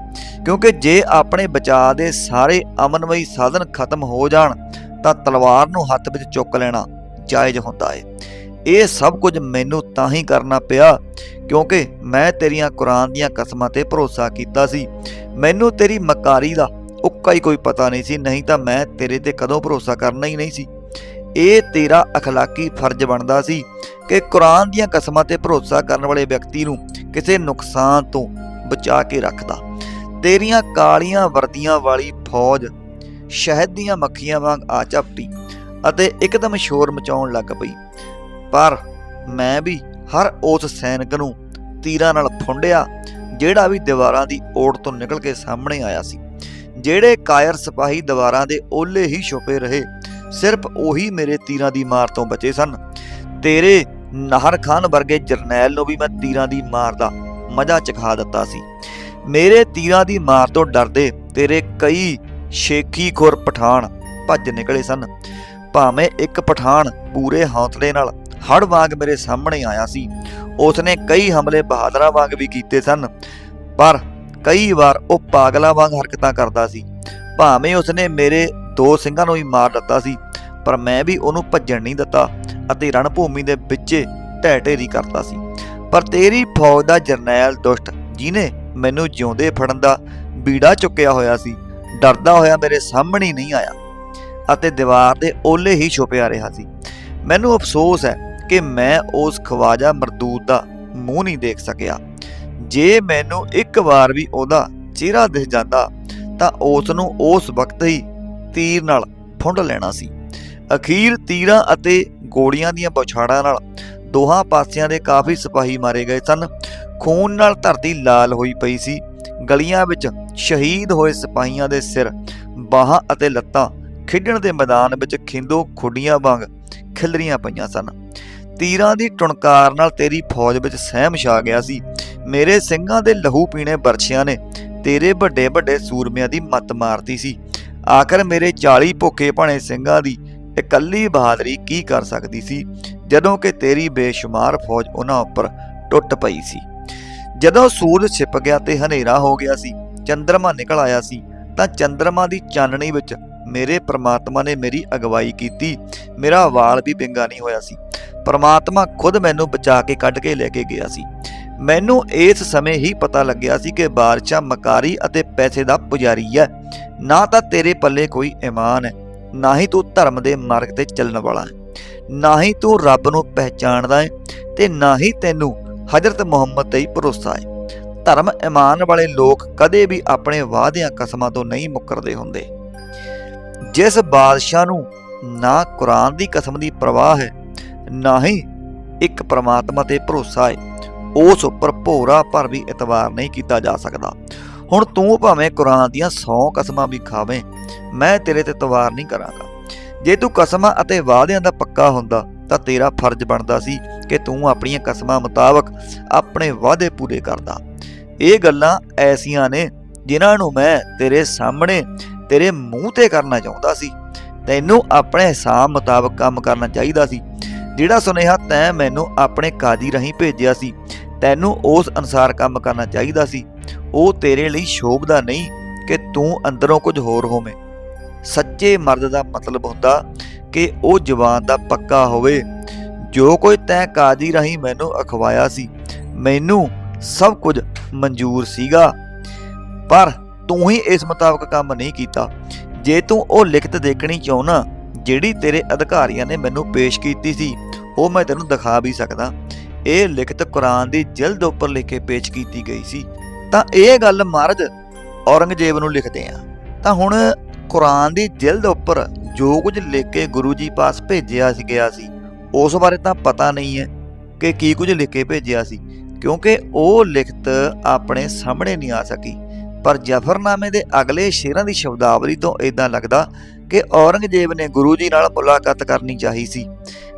ਕਿਉਂਕਿ ਜੇ ਆਪਣੇ ਬਚਾਅ ਦੇ ਸਾਰੇ ਅਮਨਮਈ ਸਾਧਨ ਖਤਮ ਹੋ ਜਾਣ, ਤਾਂ ਤਲਵਾਰ ਨੂੰ ਹੱਥ ਵਿੱਚ ਚੁੱਕ ਲੈਣਾ ਜਾਇਜ਼ ਹੁੰਦਾ ਹੈ ਇਹ ਸਭ ਕੁਝ ਮੈਨੂੰ ਤਾਂ ਹੀ ਕਰਨਾ ਪਿਆ, ਕਿਉਂਕਿ ਮੈਂ ਤੇਰੀਆਂ ਕੁਰਾਨ ਦੀਆਂ ਕਸਮਾਂ ਤੇ ਭਰੋਸਾ ਕੀਤਾ ਸੀ। ਮੈਨੂੰ ਤੇਰੀ ਮਕਾਰੀ ਦਾ ਉੱਕਾ ਹੀ ਕੋਈ ਪਤਾ ਨਹੀਂ ਸੀ, ਨਹੀਂ ਤਾਂ ਮੈਂ ਤੇਰੇ ਤੇ ਕਦੋਂ ਭਰੋਸਾ ਕਰਨਾ ਹੀ ਨਹੀਂ ਸੀ। ਇਹ ਤੇਰਾ ਅਖਲਾਕੀ ਫਰਜ਼ ਬਣਦਾ ਸੀ ਕਿ ਕੁਰਾਨ ਦੀਆਂ ਕਸਮਾਂ ਤੇ ਭਰੋਸਾ ਕਰਨ ਵਾਲੇ ਵਿਅਕਤੀ ਨੂੰ ਕਿਸੇ ਨੁਕਸਾਨ ਤੋਂ ਬਚਾ ਕੇ ਰੱਖਦਾ। ਤੇਰੀਆਂ ਕਾਲੀਆਂ ਵਰਦੀਆਂ ਵਾਲੀ ਫੌਜ ਸ਼ਹਿਦ ਦੀਆਂ ਮੱਖੀਆਂ ਵਾਂਗ ਆ ਝਪਟੀ ਅਤੇ ਇੱਕਦਮ ਸ਼ੋਰ ਮਚਾਉਣ ਲੱਗ ਪਈ। ਪਰ ਮੈਂ ਵੀ ਹਰ ਉਸ ਸੈਨਿਕ ਨੂੰ ਤੀਰਾਂ ਨਾਲ ਫੁੰਡਿਆ, ਜਿਹੜਾ ਵੀ ਦੀਵਾਰਾਂ ਦੀ ਓੜ ਤੋਂ ਨਿਕਲ ਕੇ ਸਾਹਮਣੇ ਆਇਆ ਸੀ, ਜਿਹੜੇ ਕਾਇਰ ਸਿਪਾਹੀ ਦੀਵਾਰਾਂ ਦੇ ਓਲੇ ਹੀ ਛੁਪੇ ਰਹੇ। ਸਿਰਫ ਉਹੀ ਮੇਰੇ ਤੀਰਾਂ ਦੀ ਮਾਰ ਤੋਂ ਬਚੇ ਸਨ। ਤੇਰੇ ਨਾਹਰ ਖਾਨ ਵਰਗੇ ਜਰਨੈਲ ਨੂੰ ਵੀ ਮੈਂ ਤੀਰਾਂ ਦੀ ਮਾਰ ਦਾ ਮਜ਼ਾ ਚਖਾ ਦਿੱਤਾ ਸੀ। ਮੇਰੇ ਤੀਰਾਂ ਦੀ ਮਾਰ ਤੋਂ ਡਰਦੇ ਤੇਰੇ ਕਈ ਸ਼ੇਖੀ ਖੁਰ ਪਠਾਨ ਭੱਜ ਨਿਕਲੇ ਸਨ। ਭਾਵੇਂ ਇੱਕ ਪਠਾਨ ਪੂਰੇ ਹੌਸਲੇ ਨਾਲ ਹੜ ਵਾਂਗ ਮੇਰੇ ਸਾਹਮਣੇ ਆਇਆ ਸੀ, ਉਸਨੇ ਕਈ ਹਮਲੇ ਬਹਾਦਰਾਂ ਵਾਂਗ ਵੀ ਕੀਤੇ ਸਨ, ਪਰ ਕਈ ਵਾਰ ਉਹ ਪਾਗਲਾਂ ਵਾਂਗ ਹਰਕਤਾਂ ਕਰਦਾ ਸੀ। ਭਾਵੇਂ ਉਸਨੇ ਮੇਰੇ ਦੋ ਸਿੰਘਾਂ ਨੂੰ ਵੀ ਮਾਰ ਦਿੱਤਾ ਸੀ, ਪਰ ਮੈਂ ਵੀ ਉਹਨੂੰ ਭੱਜਣ ਨਹੀਂ ਦਿੱਤਾ ਅਤੇ ਰਣਭੂਮੀ ਦੇ ਵਿੱਚ ਢਹਿ ਢੇਰੀ ਕਰਤਾ ਸੀ। ਪਰ ਤੇਰੀ ਫੌਜ ਦਾ ਜਰਨੈਲ ਦੁਸ਼ਟ ਜਿਨੇ ਮੈਨੂੰ ਜਿਉਂਦੇ ਫੜਨ ਦਾ ਬੀੜਾ ਚੁੱਕਿਆ ਹੋਇਆ ਸੀ, ਡਰਦਾ ਹੋਇਆ ਮੇਰੇ ਸਾਹਮਣੇ ਨਹੀਂ ਆਇਆ ਅਤੇ ਦੀਵਾਰ ਦੇ ਓਲੇ ਹੀ ਛੁਪਿਆ ਰਿਹਾ ਸੀ। ਮੈਨੂੰ ਅਫਸੋਸ ਹੈ ਕਿ ਮੈਂ ਉਸ ਖਵਾਜਾ ਮਰਦੂਦ ਦਾ ਮੂੰਹ ਨਹੀਂ ਦੇਖ ਸਕਿਆ। ਜੇ ਮੈਨੂੰ ਇੱਕ ਵਾਰ ਵੀ ਉਹਦਾ ਚਿਹਰਾ ਦਿਖ ਜਾਂਦਾ ਤਾਂ ਉਸ ਨੂੰ ਉਸ ਵਕਤ ਹੀ ਤੀਰ ਨਾਲ ਫੁੰਡ ਲੈਣਾ ਸੀ। ਅਖੀਰ ਤੀਰਾਂ ਅਤੇ ਗੋਲੀਆਂ ਦੀਆਂ ਬੌਛਾੜਾਂ ਨਾਲ ਦੋਹਾਂ ਪਾਸਿਆਂ ਦੇ ਕਾਫੀ ਸਿਪਾਹੀ ਮਾਰੇ ਗਏ ਸਨ। ਖੂਨ ਨਾਲ ਧਰਤੀ ਲਾਲ ਹੋਈ ਪਈ ਸੀ। ਗਲੀਆਂ ਵਿੱਚ ਸ਼ਹੀਦ ਹੋਏ ਸਿਪਾਹੀਆਂ ਦੇ ਸਿਰ ਬਾਹਾਂ ਅਤੇ ਲੱਤਾਂ ਖੇਡਣ ਦੇ ਮੈਦਾਨ ਵਿੱਚ ਖਿੰਦੋ ਖੁੱਡੀਆਂ ਵਾਂਗ ਖਿਲਰੀਆਂ ਪਈਆਂ ਸਨ। ਤੀਰਾਂ ਦੀ ਟੁਣਕਾਰ ਨਾਲ ਤੇਰੀ ਫੌਜ ਵਿੱਚ ਸਹਿਮ ਛਾ ਗਿਆ ਸੀ। ਮੇਰੇ ਸਿੰਘਾਂ ਦੇ ਲਹੂ ਪੀਣੇ ਬਰਛਿਆਂ ਨੇ ਤੇਰੇ ਵੱਡੇ ਵੱਡੇ ਸੂਰਮਿਆਂ ਦੀ ਮੱਤ ਮਾਰਤੀ ਸੀ। ਆਖਰ ਮੇਰੇ 40 ਭੁੱਖੇ ਭਾਣੇ ਸਿੰਘਾਂ ਦੀ ਇਕੱਲੀ ਬਹਾਦਰੀ ਕੀ ਕਰ ਸਕਦੀ ਸੀ? ਜਦੋਂ ਕਿ ਤੇਰੀ ਬੇਸ਼ੁਮਾਰ ਫੌਜ ਉਹਨਾਂ ਉੱਪਰ ਟੁੱਟ ਪਈ ਸੀ। ਜਦੋਂ ਸੂਰਜ ਛਿਪ ਗਿਆ ਤੇ ਹਨੇਰਾ ਹੋ ਗਿਆ ਸੀ ਚੰ드ਰਮਾ ਨਿਕਲ ਆਇਆ ਸੀ, ਤਾਂ ਚੰ드ਰਮਾ ਦੀ ਚਾਨਣੀ ਵਿੱਚ ਮੇਰੇ ਪ੍ਰਮਾਤਮਾ ਨੇ ਮੇਰੀ ਅਗਵਾਈ ਕੀਤੀ। ਮੇਰਾ ਵਾਲ ਵੀ ਬਿੰਗਾ ਨਹੀਂ ਹੋਇਆ ਸੀ। ਪ੍ਰਮਾਤਮਾ ਖੁਦ ਮੈਨੂੰ ਬਚਾ ਕੇ ਕੱਢ ਕੇ ਲੈ ਕੇ ਗਿਆ ਸੀ। ਮੈਨੂੰ ਇਸ ਸਮੇਂ ਹੀ ਪਤਾ ਲੱਗਿਆ ਸੀ ਕਿ ਬਾਦਸ਼ਾਹ ਮਕਾਰੀ ਅਤੇ ਪੈਸੇ ਦਾ ਪੁਜਾਰੀ ਹੈ। ਨਾ ਤਾਂ ਤੇਰੇ ਪੱਲੇ ਕੋਈ ਈਮਾਨ ਹੈ ਨਾ ਹੀ ਤੂੰ ਧਰਮ ਦੇ ਮਾਰਗ ਤੇ ਚੱਲਣ ਵਾਲਾ ਹੈ। ਨਾ ਹੀ ਤੂੰ ਰੱਬ ਨੂੰ ਪਹਿਚਾਣਦਾ ਹੈ ਤੇ ਨਾ ਹੀ ਤੈਨੂੰ ਹਜ਼ਰਤ ਮੁਹੰਮਦ ਤੇ ਹੀ ਭਰੋਸਾ ਹੈ। ਧਰਮ ਇਮਾਨ ਵਾਲੇ ਲੋਕ ਕਦੇ ਵੀ ਆਪਣੇ ਵਾਅਦਿਆਂ ਕਸਮਾਂ ਤੋਂ ਨਹੀਂ ਮੁੱਕਰਦੇ ਹੁੰਦੇ। ਜਿਸ ਬਾਦਸ਼ਾਹ ਨੂੰ ਨਾ ਕੁਰਾਨ ਦੀ ਕਸਮ ਦੀ ਪਰਵਾਹ ਹੈ, ਨਾ ਹੀ ਇੱਕ ਪ੍ਰਮਾਤਮਾ ਤੇ ਭਰੋਸਾ ਹੈ ਉਸ ਉੱਪਰ ਭੋਰਾ ਭਰ ਵੀ ਇਤਵਾਰ ਨਹੀਂ ਕੀਤਾ ਜਾ ਸਕਦਾ। ਹੁਣ ਤੂੰ ਭਾਵੇਂ ਕੁਰਾਨ ਦੀਆਂ 100 ਕਸਮਾਂ ਵੀ ਖਾਵੇਂ, ਮੈਂ ਤੇਰੇ ਤੇ ਤਵਾਰ ਨਹੀਂ ਕਰਾਂਗਾ। ਜੇ ਤੂੰ ਕਸਮਾਂ ਅਤੇ ਵਾਅਦਿਆਂ ਦਾ ਪੱਕਾ ਹੁੰਦਾ, ਤਾਂ ਤੇਰਾ ਫਰਜ਼ ਬਣਦਾ ਸੀ ਕਿ ਤੂੰ ਆਪਣੀਆਂ ਕਸਮਾਂ ਮੁਤਾਬਕ ਆਪਣੇ ਵਾਅਦੇ ਪੂਰੇ ਕਰਦਾ। ਇਹ ਗੱਲਾਂ ਐਸੀਆਂ ਨੇ ਜਿਨ੍ਹਾਂ ਨੂੰ ਮੈਂ ਤੇਰੇ ਸਾਹਮਣੇ, ਤੇਰੇ ਮੂੰਹ ਤੇ ਕਰਨਾ ਚਾਹੁੰਦਾ ਸੀ। ਤੈਨੂੰ ਆਪਣੇ ਹਿਸਾਬ ਮੁਤਾਬਕ ਕੰਮ ਕਰਨਾ ਚਾਹੀਦਾ ਸੀ। ਜਿਹੜਾ ਸੁਨੇਹਾ ਤੈਂ ਮੈਨੂੰ ਆਪਣੇ ਕਾਜੀ ਰਾਹੀਂ ਭੇਜਿਆ ਸੀ, ਤੈਨੂੰ ਉਸ ਅਨਸਾਰ ਕੰਮ ਕਰਨਾ ਚਾਹੀਦਾ ਸੀ। ਉਹ ਤੇਰੇ ਲਈ ਸ਼ੋਭਦਾ ਨਹੀਂ ਕਿ ਤੂੰ ਅੰਦਰੋਂ ਕੁਝ ਹੋਰ ਹੋਵੇਂ। ਸੱਚੇ ਮਰਦ ਦਾ ਮਤਲਬ ਹੁੰਦਾ ਕਿ ਉਹ ਜਵਾਨ ਦਾ ਪੱਕਾ ਹੋਵੇ। ਜੋ ਕੋਈ ਤੈਂ ਕਾਜੀ ਰਾਹੀਂ ਮੈਨੂੰ ਅਖਵਾਇਆ ਸੀ, ਮੈਨੂੰ ਸਭ ਕੁਝ ਮਨਜ਼ੂਰ ਸੀਗਾ। ਪਰ ਤੂੰ ਹੀ ਇਸ ਮੁਤਾਬਕ ਕੰਮ ਨਹੀਂ ਕੀਤਾ। ਜੇ ਤੂੰ ਉਹ ਲਿਖਤ ਦੇਖਣੀ ਚਾਹੁੰਨਾ ਜਿਹੜੀ ਤੇਰੇ ਅਧਿਕਾਰੀਆਂ ਨੇ ਮੈਨੂੰ ਪੇਸ਼ ਕੀਤੀ ਸੀ, ਉਹ ਮੈਂ ਤੈਨੂੰ ਦਿਖਾ ਵੀ ਸਕਦਾ। ਇਹ ਲਿਖਤ ਕੁਰਾਨ ਦੀ ਜਿਲਦ ਉੱਪਰ ਲਿਖ ਕੇ ਪੇਸ਼ ਕੀਤੀ ਗਈ ਸੀ। ਤਾਂ ਇਹ ਗੱਲ ਮਹਾਰਾਜ ਔਰੰਗਜ਼ੇਬ ਨੂੰ ਲਿਖਦੇ ਆ। ਤਾਂ ਹੁਣ ਕੁਰਾਨ ਦੀ ਜਿਲਦ ਉੱਪਰ ਜੋ ਕੁਝ ਲਿਖ ਕੇ ਗੁਰੂ ਜੀ ਪਾਸ ਭੇਜਿਆ ਸੀ, ਗਿਆ ਸੀ, ਉਸ ਬਾਰੇ ਤਾਂ ਪਤਾ ਨਹੀਂ ਹੈ ਕਿ ਕੀ ਕੁਝ ਲਿਖ ਕੇ ਭੇਜਿਆ ਸੀ, ਕਿਉਂਕਿ ਉਹ ਲਿਖਤ ਆਪਣੇ ਸਾਹਮਣੇ ਨਹੀਂ ਆ ਸਕੀ। ਪਰ ਜਫਰਨਾਮੇ ਦੇ ਅਗਲੇ ਸ਼ੇਰਾਂ ਦੀ ਸ਼ਬਦਾਵਲੀ ਤੋਂ ਇਦਾਂ ਲੱਗਦਾ ਕਿ ਔਰੰਗਜ਼ੇਬ ਨੇ ਗੁਰੂ ਜੀ ਨਾਲ ਮੁਲਾਕਾਤ ਕਰਨੀ ਚਾਹੀ ਸੀ।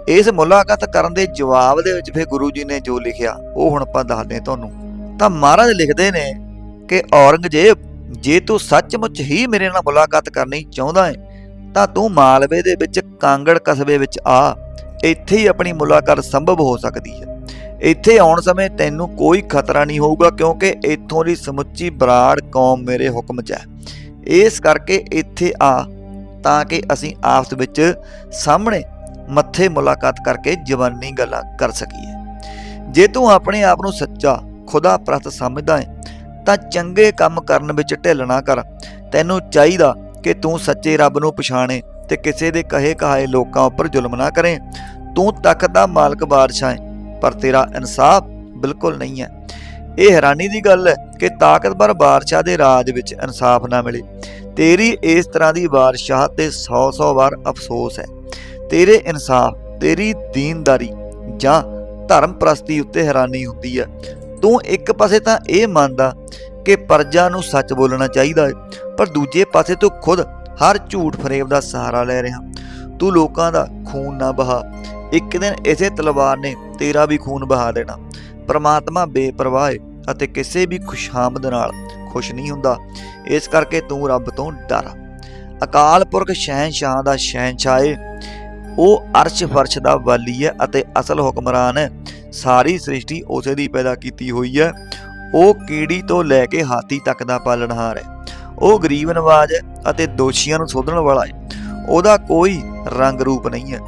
ਇਸ ਮੁਲਾਕਾਤ ਕਰਨ ਦੇ ਜਵਾਬ ਦੇ ਵਿੱਚ ਫਿਰ ਗੁਰੂ ਜੀ ਨੇ ਜੋ ਲਿਖਿਆ, ਉਹ ਹੁਣ ਆਪਾਂ ਦੱਸਦੇ ਹਾਂ ਤੁਹਾਨੂੰ। ਤਾਂ ਮਹਾਰਾਜ ਲਿਖਦੇ ਨੇ ਕਿ ਔਰੰਗਜ਼ੇਬ, ਜੇ ਤੂੰ ਸੱਚਮੁੱਚ ਹੀ ਮੇਰੇ ਨਾਲ ਮੁਲਾਕਾਤ ਕਰਨੀ ਚਾਹੁੰਦਾ ਹੈ ਤਾਂ ਤੂੰ ਮਾਲਵੇ ਦੇ ਵਿੱਚ ਕਾਂਗੜ ਕਸਬੇ ਵਿੱਚ ਆ। ਇੱਥੇ ਹੀ ਆਪਣੀ ਮੁਲਾਕਾਤ ਸੰਭਵ ਹੋ ਸਕਦੀ ਹੈ। ਇੱਥੇ ਆਉਣ ਸਮੇਂ ਤੈਨੂੰ ਕੋਈ ਖਤਰਾ ਨਹੀਂ ਹੋਊਗਾ, ਕਿਉਂਕਿ ਇੱਥੋਂ ਦੀ ਸਮੁੱਚੀ ਬਰਾੜ ਕੌਮ ਮੇਰੇ ਹੁਕਮ 'ਚ ਹੈ। ਇਸ ਕਰਕੇ ਇੱਥੇ ਆ। ਤਾਂ ਕਿ ਅਸੀਂ ਆਪਸ ਵਿੱਚ ਸਾਹਮਣੇ ਮੱਥੇ ਮੁਲਾਕਾਤ ਕਰਕੇ ਜਵਾਨੀ ਗੱਲਾਂ ਕਰ ਸਕੀਏ। ਜੇ ਤੂੰ ਆਪਣੇ ਆਪ ਨੂੰ ਸੱਚਾ, ਖੁਦਾ ਪ੍ਰਤ ਸਮਝਦਾ ਹੈ, ਤਾਂ ਚੰਗੇ ਕੰਮ ਕਰਨ ਵਿੱਚ ਢਿੱਲ ਨਾ ਕਰ। ਤੈਨੂੰ ਚਾਹੀਦਾ ਕਿ ਤੂੰ ਸੱਚੇ ਰੱਬ ਨੂੰ ਪਛਾਣੇ ਤੇ ਕਿਸੇ ਦੇ ਕਹੇ ਕਹਾਏ ਲੋਕਾਂ ਉੱਪਰ ਜ਼ੁਲਮ ਨਾ ਕਰੇ। ਤੂੰ ਤਖਤ ਦਾ ਮਾਲਕ ਬਾਦਸ਼ਾਹ ਹੈ, ਪਰ ਤੇਰਾ ਇਨਸਾਫ ਬਿਲਕੁਲ ਨਹੀਂ ਹੈ। ਇਹ ਹੈਰਾਨੀ ਦੀ ਗੱਲ ਹੈ ਕਿ ਤਾਕਤਵਰ ਬਾਦਸ਼ਾਹ ਦੇ ਰਾਜ ਵਿੱਚ ਇਨਸਾਫ ਨਾ ਮਿਲੇ। ਤੇਰੀ ਇਸ ਤਰ੍ਹਾਂ ਦੀ ਬਾਦਸ਼ਾਹ ਤੇ 100-100 ਵਾਰ ਅਫਸੋਸ ਹੈ। ਤੇਰੇ ਇਨਸਾਫ, ਤੇਰੀ ਦੀਨਦਾਰੀ ਜਾਂ ਧਰਮ ਪ੍ਰਸਤੀ ਉੱਤੇ ਹੈਰਾਨੀ ਹੁੰਦੀ ਹੈ। ਤੂੰ ਇੱਕ ਪਾਸੇ ਤਾਂ ਇਹ ਮੰਨਦਾ ਕਿ ਪਰਜਾ ਨੂੰ ਸੱਚ ਬੋਲਣਾ ਚਾਹੀਦਾ ਹੈ, ਪਰ ਦੂਜੇ ਪਾਸੇ ਤੂੰ ਖੁਦ ਹਰ ਝੂਠ ਫਰੇਬ ਦਾ ਸਹਾਰਾ ਲੈ ਰਿਹਾ। ਤੂੰ ਲੋਕਾਂ ਦਾ ਖੂਨ ਨਾ ਬਹਾ। ਇੱਕ ਦਿਨ ਇਸੇ ਤਲਵਾਰ ਨੇ ਤੇਰਾ ਵੀ ਖੂਨ ਬਹਾ ਦੇਣਾ। ਪ੍ਰਮਾਤਮਾ ਬੇਪਰਵਾਹ ਹੈ ਅਤੇ ਕਿਸੇ ਵੀ ਖੁਸ਼ਾਮਦ ਨਾਲ ਖੁਸ਼ ਨਹੀਂ ਹੁੰਦਾ। ਇਸ ਕਰਕੇ ਤੂੰ ਰੱਬ ਤੋਂ ਡਰ। ਅਕਾਲ ਪੁਰਖ ਸ਼ਹਿਨਸ਼ਾਹ ਦਾ ਸ਼ਹਿਨਸ਼ਾਹ ਹੈ ਉਹ ਅਰਸ਼ ਫਰਸ਼ ਦਾ ਵਾਲੀ ਹੈ ਅਤੇ ਅਸਲ ਹੁਕਮਰਾਨ ਹੈ ਸਾਰੀ ਸ੍ਰਿਸ਼ਟੀ ਉਸੇ ਦੀ ਪੈਦਾ ਕੀਤੀ ਹੋਈ ਹੈ। ਉਹ ਕੀੜੀ ਤੋਂ ਲੈ ਕੇ ਹਾਥੀ ਤੱਕ ਦਾ ਪਾਲਣਹਾਰ ਹੈ। ਉਹ ਗਰੀਬ ਨਵਾਜ ਹੈ ਅਤੇ ਦੋਸ਼ੀਆਂ ਨੂੰ ਸੋਧਣ ਵਾਲਾ ਹੈ। ਉਹਦਾ ਕੋਈ ਰੰਗ ਰੂਪ ਨਹੀਂ ਹੈ।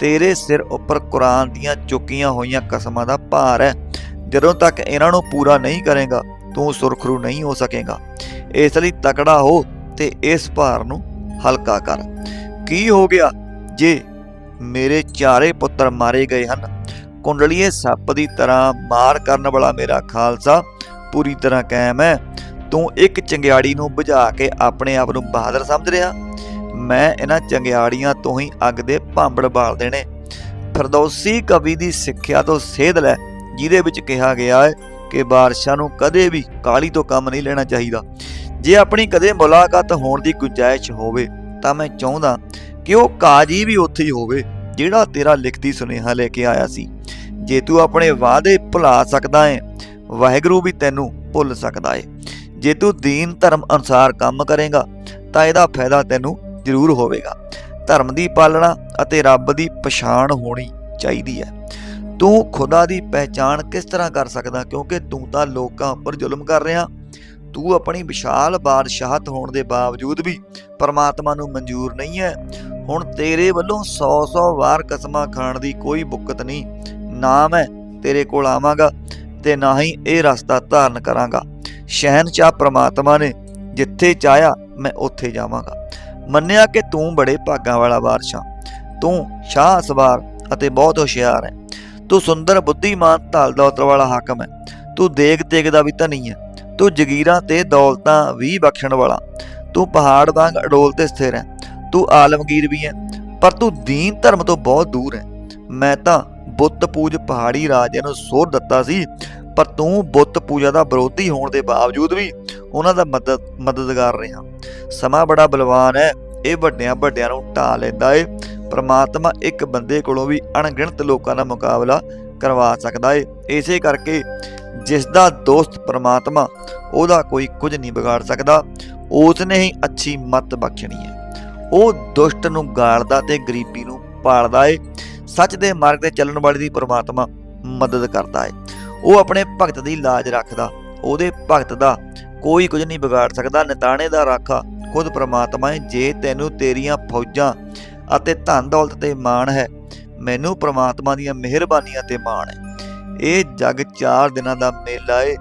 ਤੇਰੇ ਸਿਰ ਉੱਪਰ ਕੁਰਾਨ ਦੀਆਂ ਚੁੱਕੀਆਂ ਹੋਈਆਂ ਕਸਮਾਂ ਦਾ ਭਾਰ ਹੈ। ਜਦੋਂ ਤੱਕ ਇਹਨਾਂ ਨੂੰ ਪੂਰਾ ਨਹੀਂ ਕਰੇਗਾ, ਤੂੰ ਸੁਰਖਰੂ ਨਹੀਂ ਹੋ ਸਕੇਗਾ। ਇਸ ਲਈ ਤਕੜਾ ਹੋ ਤੇ ਇਸ ਭਾਰ ਨੂੰ ਹਲਕਾ ਕਰ। ਕੀ ਹੋ ਗਿਆ ਜੇ ਮੇਰੇ ਚਾਰੇ ਪੁੱਤਰ ਮਾਰੇ ਗਏ ਹਨ? ਕੁੰਡਲੀਏ ਸੱਪ ਦੀ ਤਰ੍ਹਾਂ ਮਾਰ ਕਰਨ ਵਾਲਾ ਮੇਰਾ ਖਾਲਸਾ, ਪੂਰੀ ਤਰ੍ਹਾਂ ਕਾਇਮ ਹੈ। ਤੂੰ ਇੱਕ ਚੰਗਿਆੜੀ ਨੂੰ ਬੁਝਾ ਕੇ ਆਪਣੇ ਆਪ ਨੂੰ ਬਹਾਦਰ ਸਮਝ ਰਿਹਾ? ਮੈਂ ਇਹਨਾਂ ਚੰਗਿਆੜੀਆਂ ਤੋਂ ਹੀ ਅੱਗ ਦੇ ਭਾਂਬੜ ਬਾਲ ਦੇਣੇ। ਫਿਰਦੌਸੀ ਕਵੀ ਦੀ ਸਿੱਖਿਆ ਤੋਂ ਸੇਧ ਲੈ, ਜਿਹਦੇ ਵਿੱਚ ਕਿਹਾ ਗਿਆ ਹੈ ਕਿ ਬਾਰਿਸ਼ਾਂ ਨੂੰ ਕਦੇ ਵੀ ਕਾਲੀ ਤੋਂ ਕੰਮ ਨਹੀਂ ਲੈਣਾ ਚਾਹੀਦਾ। ਜੇ ਆਪਣੀ ਕਦੇ ਮੁਲਾਕਾਤ ਹੋਣ ਦੀ ਗੁੰਜਾਇਸ਼ ਹੋਵੇ, ਤਾਂ ਮੈਂ ਚਾਹੁੰਦਾ ਕਿ ਉਹ ਕਾਜੀ ਵੀ ਉੱਥੇ ਹੀ ਹੋਵੇ, ਜਿਹੜਾ ਤੇਰਾ ਲਿਖਤੀ ਸੁਨੇਹਾ ਲੈ ਕੇ ਆਇਆ ਸੀ। ਜੇ ਤੂੰ ਆਪਣੇ ਵਾਅਦੇ ਭੁਲਾ ਸਕਦਾ ਹੈ, ਵਾਹਿਗੁਰੂ ਵੀ ਤੈਨੂੰ ਭੁੱਲ ਸਕਦਾ ਹੈ ਜੇ ਤੂੰ ਦੀਨ ਧਰਮ ਅਨੁਸਾਰ ਕੰਮ ਕਰੇਗਾ, ਤਾਂ ਇਹਦਾ ਫਾਇਦਾ ਤੈਨੂੰ ਜ਼ਰੂਰ ਹੋਵੇਗਾ। ਧਰਮ ਦੀ ਪਾਲਣਾ ਅਤੇ ਰੱਬ ਦੀ ਪਛਾਣ ਹੋਣੀ ਚਾਹੀਦੀ ਹੈ। ਤੂੰ ਖੁਦਾ ਦੀ ਪਹਿਚਾਣ ਕਿਸ ਤਰ੍ਹਾਂ ਕਰ ਸਕਦਾ? ਕਿਉਂਕਿ ਤੂੰ ਤਾਂ ਲੋਕਾਂ ਉੱਪਰ ਜ਼ੁਲਮ ਕਰ ਰਿਹਾ। ਤੂੰ ਆਪਣੀ ਵਿਸ਼ਾਲ ਬਾਦਸ਼ਾਹਤ ਹੋਣ ਦੇ ਬਾਵਜੂਦ ਵੀ ਪਰਮਾਤਮਾ ਨੂੰ ਮਨਜ਼ੂਰ ਨਹੀਂ ਹੈ। ਹੁਣ ਤੇਰੇ ਵੱਲੋਂ 100-100 ਵਾਰ ਕਸਮਾਂ ਖਾਣ ਦੀ ਕੋਈ ਬੁੱਕਤ ਨਹੀਂ। ਨਾ ਮੈਂ ਤੇਰੇ ਕੋਲ ਆਵਾਂਗਾ ਤੇ ਨਾ ਹੀ ਇਹ ਰਸਤਾ ਧਾਰਨ ਕਰਾਂਗਾ। ਸ਼ਹਿਨशाह ਪ੍ਰਮਾਤਮਾ ਨੇ ਜਿੱਥੇ ਚਾਹਿਆ, ਮੈਂ ਉੱਥੇ ਜਾਵਾਂਗਾ। ਮੰਨਿਆ ਕਿ ਤੂੰ ਬੜੇ ਭਾਗਾਂ ਵਾਲਾ ਬਾਦਸ਼ਾਹ, ਤੂੰ ਸ਼ਾਹ ਅਸਵਾਰ ਅਤੇ ਬਹੁਤ ਹੁਸ਼ਿਆਰ ਹੈ। ਤੂੰ ਸੁੰਦਰ, ਬੁੱਧੀਮਾਨ ਧਲ ਦੌਲਤ ਵਾਲਾ ਹਾਕਮ ਹੈ। ਤੂੰ ਦੇਗ ਤੇਗ ਦਾ ਵੀ ਧਨੀ ਹੈ। ਤੂੰ ਜਗੀਰਾਂ ਤੇ ਦੌਲਤਾਂ ਵੀ ਬਖਸ਼ਣ ਵਾਲਾ। ਤੂੰ ਪਹਾੜ ਵਾਂਗ ਅਡੋਲ ਤੇ ਸਥਿਰ ਹੈ। ਤੂੰ ਆਲਮਗੀਰ ਵੀ ਹੈ, ਪਰ ਤੂੰ ਦੀਨ ਧਰਮ ਤੋਂ ਬਹੁਤ ਦੂਰ ਹੈ। ਮੈਂ ਤਾਂ ਬੁੱਤ ਪੂਜ ਪਹਾੜੀ ਰਾਜਿਆਂ ਨੂੰ ਸੋਧ ਦਿੱਤਾ ਸੀ, ਪਰ ਤੂੰ ਬੁੱਤ ਪੂਜਾ ਦਾ ਵਿਰੋਧੀ ਹੋਣ ਦੇ ਬਾਵਜੂਦ ਵੀ ਉਹਨਾਂ ਦਾ ਮਦਦ, ਮਦਦਗਾਰ ਰਿਹਾ। ਸਮਾਂ ਬੜਾ ਬਲਵਾਨ ਹੈ। ਇਹ ਵੱਡਿਆਂ ਵੱਡਿਆਂ ਨੂੰ ਢਾ ਲੈਂਦਾ ਏ। ਪਰਮਾਤਮਾ ਇੱਕ ਬੰਦੇ ਕੋਲੋਂ ਵੀ ਅਣਗਿਣਤ ਲੋਕਾਂ ਦਾ ਮੁਕਾਬਲਾ ਕਰਵਾ ਸਕਦਾ ਏ। ਇਸੇ ਕਰਕੇ ਜਿਸ ਦਾ ਦੋਸਤ ਪਰਮਾਤਮਾ, ਉਹਦਾ ਕੋਈ ਕੁਝ ਨਹੀਂ ਵਿਗਾੜ ਸਕਦਾ। ਉਸ ਨੇ ਹੀ ਅੱਛੀ ਮੱਤ ਬਖਸ਼ਣੀ ਹੈ ਉਹ ਦੁਸ਼ਟ ਨੂੰ ਗਾਲਦਾ ਤੇ ਗਰੀਬੀ ਨੂੰ ਪਾਲਦਾ ਏ। ਸੱਚ ਦੇ ਮਾਰਗ ਤੇ ਚੱਲਣ ਵਾਲੇ ਦੀ ਪਰਮਾਤਮਾ ਮਦਦ ਕਰਦਾ ਏ। ਉਹ ਆਪਣੇ ਭਗਤ ਦੀ ਲਾਜ ਰੱਖਦਾ। ਉਹਦੇ ਭਗਤ ਦਾ ਕੋਈ ਕੁਝ ਨਹੀਂ ਵਿਗਾੜ ਸਕਦਾ। ਨਿਤਾਣੇ ਦਾ ਰਾਖਾ ਖੁਦ ਪ੍ਰਮਾਤਮਾ ਹੈ ਜੇ ਤੈਨੂੰ ਤੇਰੀਆਂ ਫੌਜਾਂ ਅਤੇ ਧਨ ਦੌਲਤ ਤੇ ਮਾਣ ਹੈ, ਮੈਨੂੰ ਪ੍ਰਮਾਤਮਾ ਦੀਆਂ ਮਿਹਰਬਾਨੀਆਂ ਤੇ ਮਾਣ ਹੈ। ਇਹ ਜਗ 4 ਦਿਨਾਂ ਦਾ ਮੇਲਾ ਏ।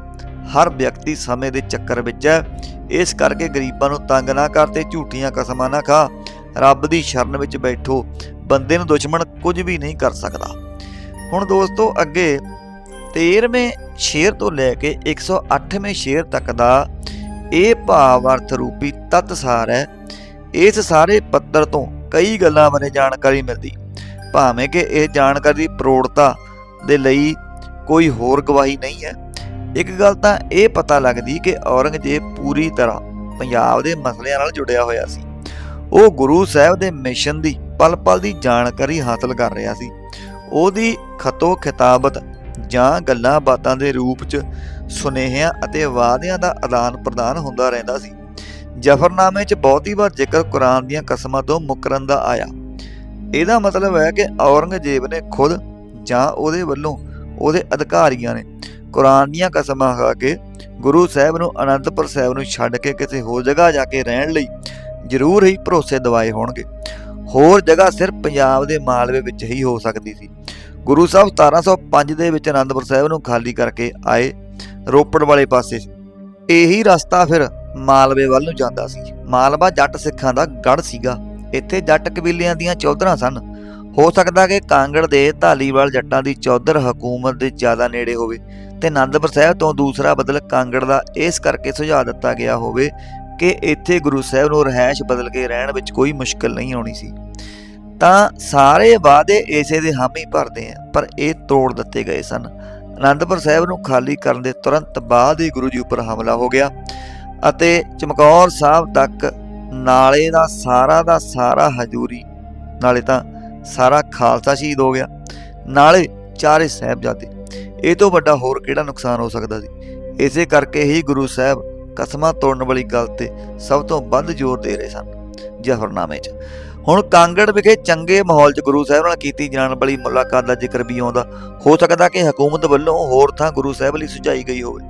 ਹਰ ਵਿਅਕਤੀ ਸਮੇਂ ਦੇ ਚੱਕਰ ਵਿੱਚ ਹੈ। ਇਸ ਕਰਕੇ ਗਰੀਬਾਂ ਨੂੰ ਤੰਗ ਨਾ ਕਰ ਤੇ ਝੂਠੀਆਂ ਕਸਮਾਂ ਨਾ ਖਾ। ਰੱਬ ਦੀ ਸ਼ਰਨ ਵਿੱਚ ਬੈਠੋ। ਬੰਦੇ ਨੂੰ ਦੁਸ਼ਮਣ ਕੁਝ ਵੀ ਨਹੀਂ ਕਰ ਸਕਦਾ। ਹੁਣ ਦੋਸਤੋ, ਅੱਗੇ 13ਵੇਂ ਸ਼ੇਰ ਤੋਂ ਲੈ ਕੇ 108ਵੇਂ ਸ਼ੇਰ ਤੱਕ ਦਾ ਇਹ ਭਾਵ ਅਰਥ ਰੂਪੀ ਤਤਸਾਰ ਹੈ। ਇਸ ਸਾਰੇ ਪੱਤਰ ਤੋਂ ਕਈ ਗੱਲਾਂ ਬਾਰੇ ਜਾਣਕਾਰੀ ਮਿਲਦੀ। ਭਾਵੇਂ ਕਿ ਇਹ ਜਾਣਕਾਰੀ ਦੀ ਪ੍ਰੋੜਤਾ ਦੇ ਲਈ ਕੋਈ ਹੋਰ ਗਵਾਹੀ ਨਹੀਂ ਹੈ। ਇੱਕ ਗੱਲ ਤਾਂ ਇਹ ਪਤਾ ਲੱਗਦੀ ਕਿ ਔਰੰਗਜ਼ੇਬ ਪੂਰੀ ਤਰ੍ਹਾਂ ਪੰਜਾਬ ਦੇ ਮਸਲਿਆਂ ਨਾਲ ਜੁੜਿਆ ਹੋਇਆ ਸੀ। ਉਹ ਗੁਰੂ ਸਾਹਿਬ ਦੇ ਮਿਸ਼ਨ ਦੀ ਪਲ-ਪਲ ਦੀ ਜਾਣਕਾਰੀ ਹਾਸਲ ਕਰ ਰਿਹਾ ਸੀ। ਉਹਦੀ ਖਤੋ ਖਿਤਾਬਤ ਜਾਂ ਗੱਲਾਂ ਬਾਤਾਂ ਦੇ ਰੂਪ 'ਚ ਸੁਨੇਹਿਆਂ ਅਤੇ ਵਾਅਦਿਆਂ ਦਾ ਆਦਾਨ ਪ੍ਰਦਾਨ ਹੁੰਦਾ ਰਹਿੰਦਾ ਸੀ। ਜਫਰਨਾਮੇ 'ਚ ਬਹੁਤੀ ਵਾਰ ਜ਼ਿਕਰ ਕੁਰਾਨ ਦੀਆਂ ਕਸਮਾਂ ਤੋਂ ਮੁਕਰਨ ਦਾ ਆਇਆ। ਇਹਦਾ ਮਤਲਬ ਹੈ ਕਿ ਔਰੰਗਜ਼ੇਬ ਨੇ ਖੁਦ ਜਾਂ ਉਹਦੇ ਵੱਲੋਂ ਉਹਦੇ ਅਧਿਕਾਰੀਆਂ ਨੇ ਕੁਰਾਨ ਦੀਆਂ ਕਸਮਾਂ ਖਾ ਕੇ ਗੁਰੂ ਸਾਹਿਬ ਨੂੰ ਅਨੰਦਪੁਰ ਸਾਹਿਬ ਨੂੰ ਛੱਡ ਕੇ ਕਿਸੇ ਹੋਰ ਜਗ੍ਹਾ ਜਾ ਕੇ ਰਹਿਣ ਲਈ ਜ਼ਰੂਰ ਹੀ ਭਰੋਸੇ ਦਵਾਏ ਹੋਣਗੇ। ਹੋਰ ਜਗ੍ਹਾ ਸਿਰਫ ਪੰਜਾਬ ਦੇ ਮਾਲਵੇ ਵਿੱਚ ਹੀ ਹੋ ਸਕਦੀ ਸੀ। ਗੁਰੂ ਸਾਹਿਬ 1705 ਦੇ ਵਿੱਚ ਅਨੰਦਪੁਰ ਸਾਹਿਬ ਨੂੰ ਖਾਲੀ ਕਰਕੇ ਆਏ ਰੋਪੜ ਵਾਲੇ ਪਾਸੇ। ਇਹੀ ਰਸਤਾ ਫਿਰ ਮਾਲਵੇ ਵੱਲ ਨੂੰ ਜਾਂਦਾ ਸੀ। ਮਾਲਵਾ ਜੱਟ ਸਿੱਖਾਂ ਦਾ ਗੜ ਸੀਗਾ। ਇੱਥੇ ਜੱਟ ਕਬੀਲਿਆਂ ਦੀਆਂ ਚੌਧਰਾਂ ਸਨ। ਹੋ ਸਕਦਾ ਕਿ ਕਾਂਗੜ ਦੇ ਧਾਲੀਵਾਲ ਜੱਟਾਂ ਦੀ ਚੌਧਰ ਹਕੂਮਤ ਦੇ ਜ਼ਿਆਦਾ ਨੇੜੇ ਹੋਵੇ ਤੇ ਅਨੰਦਪੁਰ ਸਾਹਿਬ ਤੋਂ ਦੂਸਰਾ ਬਦਲ ਕਾਂਗੜ ਦਾ ਇਸ ਕਰਕੇ ਸੁਝਾਅ ਦਿੱਤਾ ਗਿਆ ਹੋਵੇ ਕਿ ਇੱਥੇ ਗੁਰੂ ਸਾਹਿਬ ਨੂੰ ਰਹਿائش ਬਦਲ ਕੇ ਰਹਿਣ ਵਿੱਚ ਕੋਈ ਮੁਸ਼ਕਲ ਨਹੀਂ ਆਉਣੀ ਸੀ। ਤਾਂ ਸਾਰੇ ਵਾਅਦੇ ਇਸੇ ਦੇ ਹਾਮੀ ਭਰਦੇ ਆ, ਪਰ ਇਹ ਤੋੜ ਦਿੱਤੇ ਗਏ ਸਨ। ਅਨੰਦਪੁਰ ਸਾਹਿਬ ਨੂੰ ਖਾਲੀ ਕਰਨ ਦੇ ਤੁਰੰਤ ਬਾਅਦ ਹੀ ਗੁਰੂ ਜੀ ਉੱਪਰ ਹਮਲਾ ਹੋ ਗਿਆ ਅਤੇ ਚਮਕੌਰ ਸਾਹਿਬ ਤੱਕ ਨਾਲੇ ਦਾ ਸਾਰਾ ਦਾ ਸਾਰਾ ਹਜੂਰੀ, ਨਾਲੇ ਤਾਂ ਸਾਰਾ ਖਾਲਸਾ ਸ਼ਹੀਦ ਹੋ ਗਿਆ। ਨਾਲੇ ਚਾਰੇ ਸਾਹਿਬਜ਼ਾਦੇ, ਇਹ ਤੋਂ ਵੱਡਾ ਹੋਰ ਕਿਹੜਾ ਨੁਕਸਾਨ ਹੋ ਸਕਦਾ ਸੀ? ਇਸੇ ਕਰਕੇ ਹੀ ਗੁਰੂ ਸਾਹਿਬ ਕਸਮਾਂ ਤੋੜਨ ਵਾਲੀ ਗੱਲ ਤੇ ਸਭ ਤੋਂ ਵੱਧ ਜ਼ੋਰ ਦੇ ਰਹੇ ਸਨ ਜਫਰਨਾਮੇ 'ਚ। ਹੁਣ ਕਾਂਗੜ ਵਿਖੇ ਚੰਗੇ ਮਾਹੌਲ 'ਚ ਗੁਰੂ ਸਾਹਿਬ ਨਾਲ ਕੀਤੀ ਜਾਣ ਵਾਲੀ ਮੁਲਾਕਾਤ ਦਾ ਜ਼ਿਕਰ ਵੀ ਆਉਂਦਾ। ਹੋ ਸਕਦਾ ਕਿ ਹਕੂਮਤ ਵੱਲੋਂ ਹੋਰ ਥਾਂ ਗੁਰੂ ਸਾਹਿਬ ਲਈ ਸੁਝਾਈ ਗਈ ਹੋਵੇ।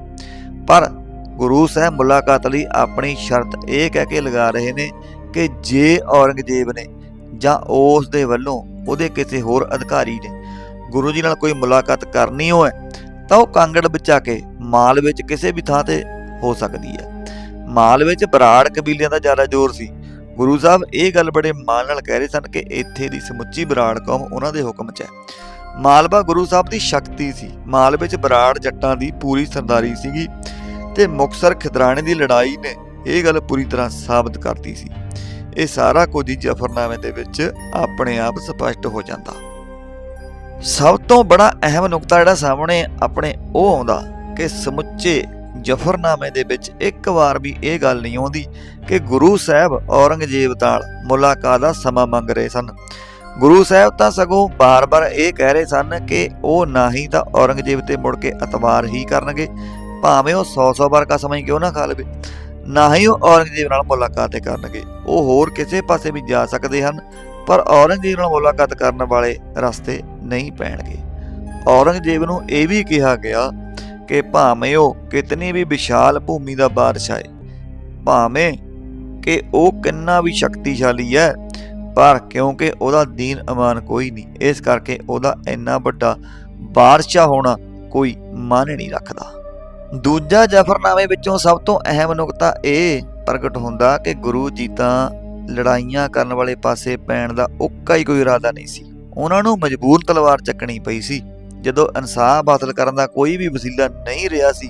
ਪਰ ਗੁਰੂ ਸਾਹਿਬ ਮੁਲਾਕਾਤ ਲਈ ਆਪਣੀ ਸ਼ਰਤ ਇਹ ਕਹਿ ਕੇ ਲਗਾ ਰਹੇ ਨੇ ਕਿ ਜੇ ਔਰੰਗਜ਼ੇਬ ਨੇ ਜਾਂ ਉਸ ਦੇ ਵੱਲੋਂ ਉਹਦੇ ਕਿਸੇ ਹੋਰ ਅਧਿਕਾਰੀ ਨੇ ਗੁਰੂ ਜੀ ਨਾਲ ਕੋਈ ਮੁਲਾਕਾਤ ਕਰਨੀ ਹੋਵੇ, ਤਾਂ ਉਹ ਕਾਂਗੜ ਵਿੱਚ ਆ ਕੇ ਮਾਲ ਵਿੱਚ ਕਿਸੇ ਵੀ ਥਾਂ ਤੇ ਹੋ ਸਕਦੀ ਹੈ। ਮਾਲ ਵਿੱਚ ਬਰਾੜ ਕਬੀਲਿਆਂ ਦਾ ਜ਼ਿਆਦਾ ਜ਼ੋਰ ਸੀ। ਗੁਰੂ ਸਾਹਿਬ ਇਹ ਗੱਲ ਬੜੇ ਮਾਣ ਨਾਲ ਕਹਿ ਰਹੇ ਸਨ ਕਿ ਇੱਥੇ ਦੀ ਸਮੁੱਚੀ ਬਰਾੜ ਕੌਮ ਉਹਨਾਂ ਦੇ ਹੁਕਮ 'ਚ ਹੈ। ਮਾਲਵਾ ਗੁਰੂ ਸਾਹਿਬ ਦੀ ਸ਼ਕਤੀ ਸੀ। ਮਾਲਵੇ 'ਚ ਬਰਾੜ ਜੱਟਾਂ ਦੀ ਪੂਰੀ ਸਰਦਾਰੀ ਸੀਗੀ ਤੇ ਮੁਕਸਰ ਖਿਦਰਾਣੇ ਦੀ ਲੜਾਈ ਨੇ ਇਹ ਗੱਲ ਪੂਰੀ ਤਰ੍ਹਾਂ ਸਾਬਤ ਕਰਤੀ ਸੀ। ਇਹ ਸਾਰਾ ਕੁਝ ਹੀ ਜਫਰਨਾਮੇ ਦੇ ਵਿੱਚ ਆਪਣੇ ਆਪ ਸਪਸ਼ਟ ਹੋ ਜਾਂਦਾ। ਸਭ ਤੋਂ ਬੜਾ ਅਹਿਮ ਨੁਕਤਾ ਜਿਹੜਾ ਸਾਹਮਣੇ ਆਪਣੇ ਉਹ ਆਉਂਦਾ ਕਿ ਸਮੁੱਚੇ ਜਫਰਨਾਮੇ ਦੇ ਵਿੱਚ ਇੱਕ ਵਾਰ ਵੀ ਇਹ ਗੱਲ ਨਹੀਂ ਆਉਂਦੀ ਕਿ ਗੁਰੂ ਸਾਹਿਬ ਔਰੰਗਜ਼ੇਬ ਨਾਲ ਮੁਲਾਕਾਤ ਦਾ ਸਮਾਂ ਮੰਗ ਰਹੇ ਸਨ। ਗੁਰੂ ਸਾਹਿਬ ਤਾਂ ਸਗੋਂ ਬਾਰ-ਬਾਰ ਇਹ ਕਹਿ ਰਹੇ ਸਨ ਕਿ ਉਹ ਨਾ ਹੀ ਤਾਂ ਔਰੰਗਜ਼ੇਬ ਤੇ ਮੁੜ ਕੇ ਅਤਵਾਰ ਹੀ ਕਰਨਗੇ, ਭਾਵੇਂ ਉਹ 100-100 ਵਾਰ ਕਾ ਸਮਾਂ ਹੀ ਕਿਉਂ ਨਾ ਖਾ ਲਵੇ। ਨਾ ਹੀ ਉਹ ਔਰੰਗਜ਼ੇਬ ਨਾਲ ਮੁਲਾਕਾਤ ਕਰਨਗੇ। ਉਹ ਹੋਰ ਕਿਸੇ ਪਾਸੇ ਵੀ ਜਾ ਸਕਦੇ ਹਨ, ਪਰ ਔਰੰਗਜ਼ੇਬ ਨਾਲ ਮੁਲਾਕਾਤ ਕਰਨ ਵਾਲੇ ਰਸਤੇ ਨਹੀਂ ਪੈਣਗੇ। ਔਰੰਗਜ਼ੇਬ ਨੂੰ ਇਹ ਵੀ ਕਿਹਾ ਗਿਆ ਕਿ ਭਾਵੇਂ ਉਹ ਕਿਤਨੀ ਵੀ ਵਿਸ਼ਾਲ ਭੂਮੀ ਦਾ ਬਾਦਸ਼ਾਹ ਹੈ ਭਾਵੇਂ ਕਿ ਉਹ ਕਿੰਨਾ ਵੀ ਸ਼ਕਤੀਸ਼ਾਲੀ ਹੈ, ਪਰ ਕਿਉਂਕਿ ਉਹਦਾ ਦੀਨ ਅਮਾਨ ਕੋਈ ਨਹੀਂ, ਇਸ ਕਰਕੇ ਉਹਦਾ ਇੰਨਾ ਵੱਡਾ ਬਾਦਸ਼ਾਹ ਹੋਣਾ ਕੋਈ ਮਾਨੇ ਨਹੀਂ ਰੱਖਦਾ। ਦੂਜਾ ਜਫਰਨਾਮੇ ਵਿੱਚੋਂ ਸਭ ਤੋਂ ਅਹਿਮ ਨੁਕਤਾ ਇਹ ਪ੍ਰਗਟ ਹੁੰਦਾ ਕਿ ਗੁਰੂ ਜੀ ਤਾਂ ਲੜਾਈਆਂ ਕਰਨ ਵਾਲੇ ਪਾਸੇ ਪੈਣ ਦਾ ਉੱਕਾ ਹੀ ਕੋਈ ਇਰਾਦਾ ਨਹੀਂ ਸੀ। ਉਹਨਾਂ ਨੂੰ ਮਜਬੂਰ ਤਲਵਾਰ ਚੱਕਣੀ ਪਈ ਸੀ। ਜਦੋਂ ਇਨਸਾਫ ਹਾਸਲ ਕਰਨ ਦਾ ਕੋਈ ਵੀ ਵਸੀਲਾ ਨਹੀਂ ਰਿਹਾ ਸੀ,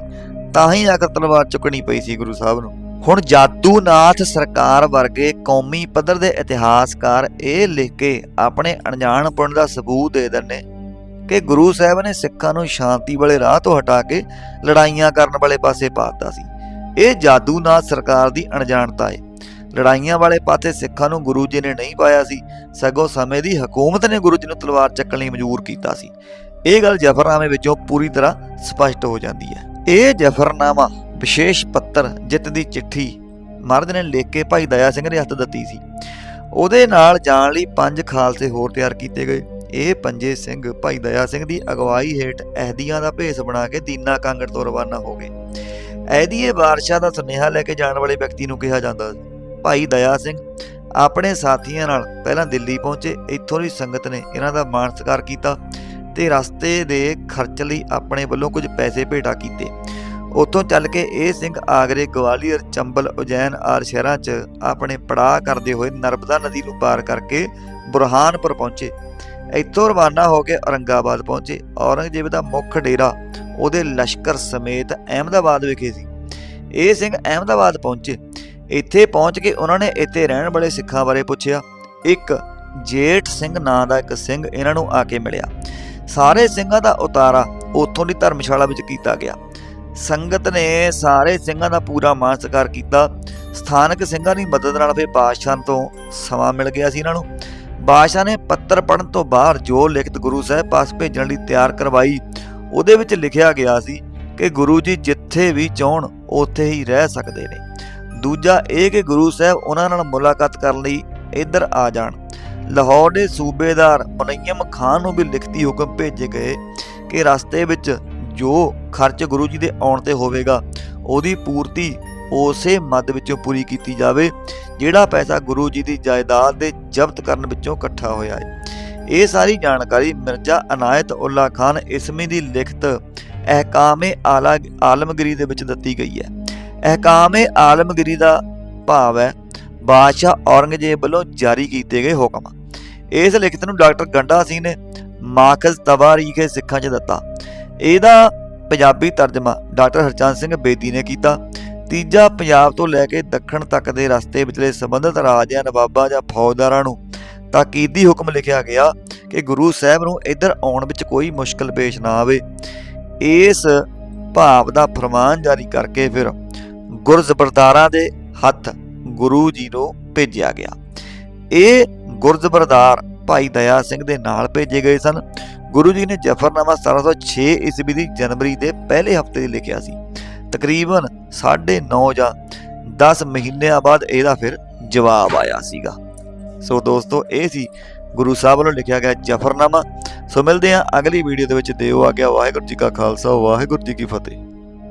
ਤਾਂ ਹੀ ਆਖਰ ਤਲਵਾਰ ਚੁੱਕਣੀ ਪਈ ਸੀ ਗੁਰੂ ਸਾਹਿਬ ਨੂੰ। ਹੁਣ ਜਾਦੂਨਾਥ ਸਰਕਾਰ ਵਰਗੇ ਕੌਮੀ ਪੱਧਰ ਦੇ ਇਤਿਹਾਸਕਾਰ ਇਹ ਲਿਖ ਕੇ ਆਪਣੇ ਅਣਜਾਣਪਣ ਦਾ ਸਬੂਤ ਦੇ ਦਿੰਦੇ ਕਿ ਗੁਰੂ ਸਾਹਿਬ ਨੇ ਸਿੱਖਾਂ ਨੂੰ ਸ਼ਾਂਤੀ ਵਾਲੇ ਰਾਹ ਤੋਂ ਹਟਾ ਕੇ ਲੜਾਈਆਂ ਕਰਨ ਵਾਲੇ ਪਾਸੇ ਪਾਤਾ ਸੀ। ਇਹ ਜਾਦੂਨਾਥ ਸਰਕਾਰ ਦੀ ਅਣਜਾਣਤਾ ਹੈ ਲੜਾਈਆਂ ਵਾਲੇ ਪਾਸੇ ਸਿੱਖਾਂ ਨੂੰ ਗੁਰੂ ਜੀ ਨੇ ਨਹੀਂ ਪਾਇਆ ਸੀ, ਸਗੋਂ ਸਮੇਂ ਦੀ ਹਕੂਮਤ ਨੇ ਗੁਰੂ ਜੀ ਨੂੰ ਤਲਵਾਰ ਚੱਕਣ ਲਈ ਮਜਬੂਰ ਕੀਤਾ ਸੀ। ਇਹ ਗੱਲ ਜਫਰਨਾਮੇ ਵਿੱਚੋਂ ਪੂਰੀ ਤਰ੍ਹਾਂ ਸਪਸ਼ਟ ਹੋ ਜਾਂਦੀ ਹੈ। ਇਹ ਜਫਰਨਾਮਾ ਵਿਸ਼ੇਸ਼ ਪੱਤਰ, ਜਿੱਤ ਦੀ ਚਿੱਠੀ ਮਹਾਰਾਜ ਨੇ ਲਿਖ ਕੇ ਭਾਈ ਦਇਆ ਸਿੰਘ ਨੇ ਹੱਥ ਦਿੱਤੀ ਸੀ। ਉਹਦੇ ਨਾਲ ਜਾਣ ਲਈ ਪੰਜ ਖਾਲਸੇ ਹੋਰ ਤਿਆਰ ਕੀਤੇ ਗਏ। ਇਹ ਪੰਜੇ ਸਿੰਘ ਭਾਈ ਦਇਆ ਸਿੰਘ ਦੀ ਅਗਵਾਈ ਹੇਠ ਅਹਿਦੀਆਂ ਦਾ ਭੇਸ ਬਣਾ ਕੇ ਦੀਨਾ ਕਾਂਗੜ ਤੋਂ ਰਵਾਨਾ ਹੋ ਗਏ। ਅਹਿਦੀਏ ਬਾਦਸ਼ਾਹ ਦਾ ਸੁਨੇਹਾ ਲੈ ਕੇ ਜਾਣ ਵਾਲੇ ਵਿਅਕਤੀ ਨੂੰ ਕਿਹਾ ਜਾਂਦਾ ਸੀ। ਭਾਈ ਦਇਆ ਸਿੰਘ ਆਪਣੇ ਸਾਥੀਆਂ ਨਾਲ ਪਹਿਲਾਂ ਦਿੱਲੀ ਪਹੁੰਚੇ। ਇੱਥੋਂ ਦੀ ਸੰਗਤ ਨੇ ਇਹਨਾਂ ਦਾ ਮਾਣ ਸਤਿਕਾਰ ਕੀਤਾ। ਤੇ ਰਸਤੇ ਦੇ ਖਰਚ ਲਈ ਆਪਣੇ ਵੱਲੋਂ ਕੁਝ ਪੈਸੇ ਭੇਟਾ ਕੀਤੇ। ਉੱਥੋਂ ਚੱਲ ਕੇ ਇਹ ਸਿੰਘ ਆਗਰੇ ਗਵਾਲੀਅਰ, ਚੰਬਲ, ਉਜੈਨ ਆਰ ਸ਼ਹਿਰਾਂ 'ਚ ਆਪਣੇ ਪੜਾਅ ਕਰਦੇ ਹੋਏ ਨਰਮਦਾ ਨਦੀ ਨੂੰ ਪਾਰ ਕਰਕੇ ਬੁਰਹਾਨਪੁਰ ਪਹੁੰਚੇ। ਇੱਥੋਂ ਰਵਾਨਾ ਹੋ ਕੇ ਔਰੰਗਾਬਾਦ ਪਹੁੰਚੇ। ਔਰੰਗਜ਼ੇਬ ਦਾ ਮੁੱਖ ਡੇਰਾ ਉਹਦੇ ਲਸ਼ਕਰ ਸਮੇਤ ਅਹਿਮਦਾਬਾਦ ਵਿਖੇ ਸੀ। ਇਹ ਸਿੰਘ ਅਹਿਮਦਾਬਾਦ ਪਹੁੰਚੇ। ਇੱਥੇ ਪਹੁੰਚ ਕੇ ਉਹਨਾਂ ਨੇ ਇੱਥੇ ਰਹਿਣ ਵਾਲੇ ਸਿੱਖਾਂ ਬਾਰੇ ਪੁੱਛਿਆ। ਇੱਕ ਜੇਠ ਸਿੰਘ ਨਾਂ ਦਾ ਇੱਕ ਸਿੰਘ ਇਹਨਾਂ ਨੂੰ ਆ ਕੇ ਮਿਲਿਆ। ਸਾਰੇ ਸਿੰਘਾਂ ਦਾ ਉਤਾਰਾ ਉੱਥੋਂ ਦੀ ਧਰਮਸ਼ਾਲਾ ਵਿੱਚ ਕੀਤਾ ਗਿਆ। ਸੰਗਤ ਨੇ ਸਾਰੇ ਸਿੰਘਾਂ ਦਾ ਪੂਰਾ ਮਾਣ ਸਤਿਕਾਰ ਕੀਤਾ। ਸਥਾਨਕ ਸਿੰਘਾਂ ਦੀ ਮਦਦ ਨਾਲ ਫਿਰ ਬਾਦਸ਼ਾਹ ਤੋਂ ਸਮਾਂ ਮਿਲ ਗਿਆ ਸੀ ਇਹਨਾਂ ਨੂੰ। ਬਾਦਸ਼ਾਹ ਨੇ ਪੱਤਰ ਪੜਨ ਤੋਂ ਬਾਅਦ ਜੋ ਲਿਖਤ ਗੁਰੂ ਸਾਹਿਬ ਪਾਸ ਭੇਜਣ ਲਈ ਤਿਆਰ ਕਰਵਾਈ, ਉਹਦੇ ਵਿੱਚ ਲਿਖਿਆ ਗਿਆ ਸੀ ਕਿ ਗੁਰੂ ਜੀ ਜਿੱਥੇ ਵੀ ਚਾਹਣ, ਉੱਥੇ ਹੀ ਰਹਿ ਸਕਦੇ ਨੇ। ਦੂਜਾ ਇਹ ਕਿ ਗੁਰੂ ਸਾਹਿਬ ਉਹਨਾਂ ਨਾਲ ਮੁਲਾਕਾਤ ਕਰਨ ਲਈ ਇੱਧਰ ਆ ਜਾਣ। ਲਾਹੌਰ ਦੇ ਸੂਬੇਦਾਰ ਮੁਨੱਯਮ ਖਾਨ ਨੂੰ ਵੀ ਲਿਖਤੀ ਹੁਕਮ ਭੇਜੇ ਗਏ ਕਿ ਰਸਤੇ ਵਿੱਚ ਜੋ ਖਰਚ ਗੁਰੂ ਜੀ ਦੇ ਆਉਣ ਤੇ ਹੋਵੇਗਾ, ਉਹਦੀ ਪੂਰਤੀ ਉਸੇ ਮੱਦ ਵਿੱਚੋਂ ਪੂਰੀ ਕੀਤੀ ਜਾਵੇ, ਜਿਹੜਾ ਪੈਸਾ ਗੁਰੂ ਜੀ ਦੀ ਜਾਇਦਾਦ ਦੇ ਜ਼ਬਤ ਕਰਨ ਵਿੱਚੋਂ ਇਕੱਠਾ ਹੋਇਆ ਹੈ। ਇਹ ਸਾਰੀ ਜਾਣਕਾਰੀ ਮਿਰਜ਼ਾ ਅਨਾਇਤ ਉੱਲਾ ਖਾਨ ਇਸਮੀ ਦੀ ਲਿਖਤ ਅਹਿਕਾਮੇ ਆਲਾ ਆਲਮਗੀਰੀ ਦੇ ਵਿੱਚ ਦਿੱਤੀ ਗਈ ਹੈ। ਅਹਿਕਾਮੇ ਆਲਮਗੀਰੀ ਦਾ ਭਾਵ ਹੈ ਬਾਦਸ਼ਾਹ ਔਰੰਗਜ਼ੇਬ ਵੱਲੋਂ ਜਾਰੀ ਕੀਤੇ ਗਏ ਹੁਕਮ। ਇਸ ਲਿਖਤ ਨੂੰ ਡਾਕਟਰ ਗੰਡਾ ਸਿੰਘ ਨੇ ਮਾਖਜ਼ ਤਵਾਰੀਖੇ ਸਿੱਖਾਂ 'ਚ ਦਿੱਤਾ। ਇਹਦਾ ਪੰਜਾਬੀ ਤਰਜਮਾ ਡਾਕਟਰ ਹਰਚੰਦ ਸਿੰਘ ਬੇਦੀ ਨੇ ਕੀਤਾ। ਤੀਜਾ ਪੰਜਾਬ ਤੋਂ ਲੈ ਕੇ ਦੱਖਣ ਤੱਕ ਦੇ ਰਸਤੇ ਵਿਚਲੇ ਸੰਬੰਧਿਤ ਰਾਜਿਆਂ, ਨਵਾਬਾਂ ਜਾਂ ਫੌਜਦਾਰਾਂ ਨੂੰ ਤਾਕੀਦੀ ਹੁਕਮ ਲਿਖਿਆ ਗਿਆ ਕਿ ਗੁਰੂ ਸਾਹਿਬ ਨੂੰ ਇੱਧਰ ਆਉਣ ਵਿੱਚ ਕੋਈ ਮੁਸ਼ਕਲ ਪੇਸ਼ ਨਾ ਆਵੇ। ਇਸ ਭਾਵ ਦਾ ਫਰਮਾਨ ਜਾਰੀ ਕਰਕੇ ਫਿਰ ਗੁਰਜ਼ਬਰਦਾਰਾਂ ਦੇ ਹੱਥ ਗੁਰੂ ਜੀ ਨੂੰ ਭੇਜਿਆ ਗਿਆ। ਇਹ ਗੁਰਜ਼ਬਰਦਾਰ ਭਾਈ ਦਇਆ ਸਿੰਘ ਦੇ ਨਾਲ ਭੇਜੇ ਗਏ ਸਨ। ਗੁਰੂ ਜੀ ਨੇ ਜਫਰਨਾਮਾ 1706 ਈਸਵੀ ਦੀ ਜਨਵਰੀ ਦੇ ਪਹਿਲੇ ਹਫ਼ਤੇ ਲਿਖਿਆ ਸੀ। ਤਕਰੀਬਨ 9.5 ਜਾਂ 10 ਮਹੀਨਿਆਂ ਬਾਅਦ ਇਹਦਾ ਫਿਰ ਜਵਾਬ ਆਇਆ ਸੀਗਾ। ਸੋ ਦੋਸਤੋ, ਇਹ ਸੀ ਗੁਰੂ ਸਾਹਿਬ ਵੱਲੋਂ ਲਿਖਿਆ ਗਿਆ ਜਫਰਨਾਮਾ। ਸੋ ਮਿਲਦੇ ਹਾਂ ਅਗਲੀ ਵੀਡੀਓ ਦੇ ਵਿੱਚ। ਦਿਓ ਆ ਗਿਆ ਵਾਹਿਗੁਰੂ ਜੀ ਕਾ ਖਾਲਸਾ, ਵਾਹਿਗੁਰੂ ਜੀ ਕੀ ਫਤਿਹ।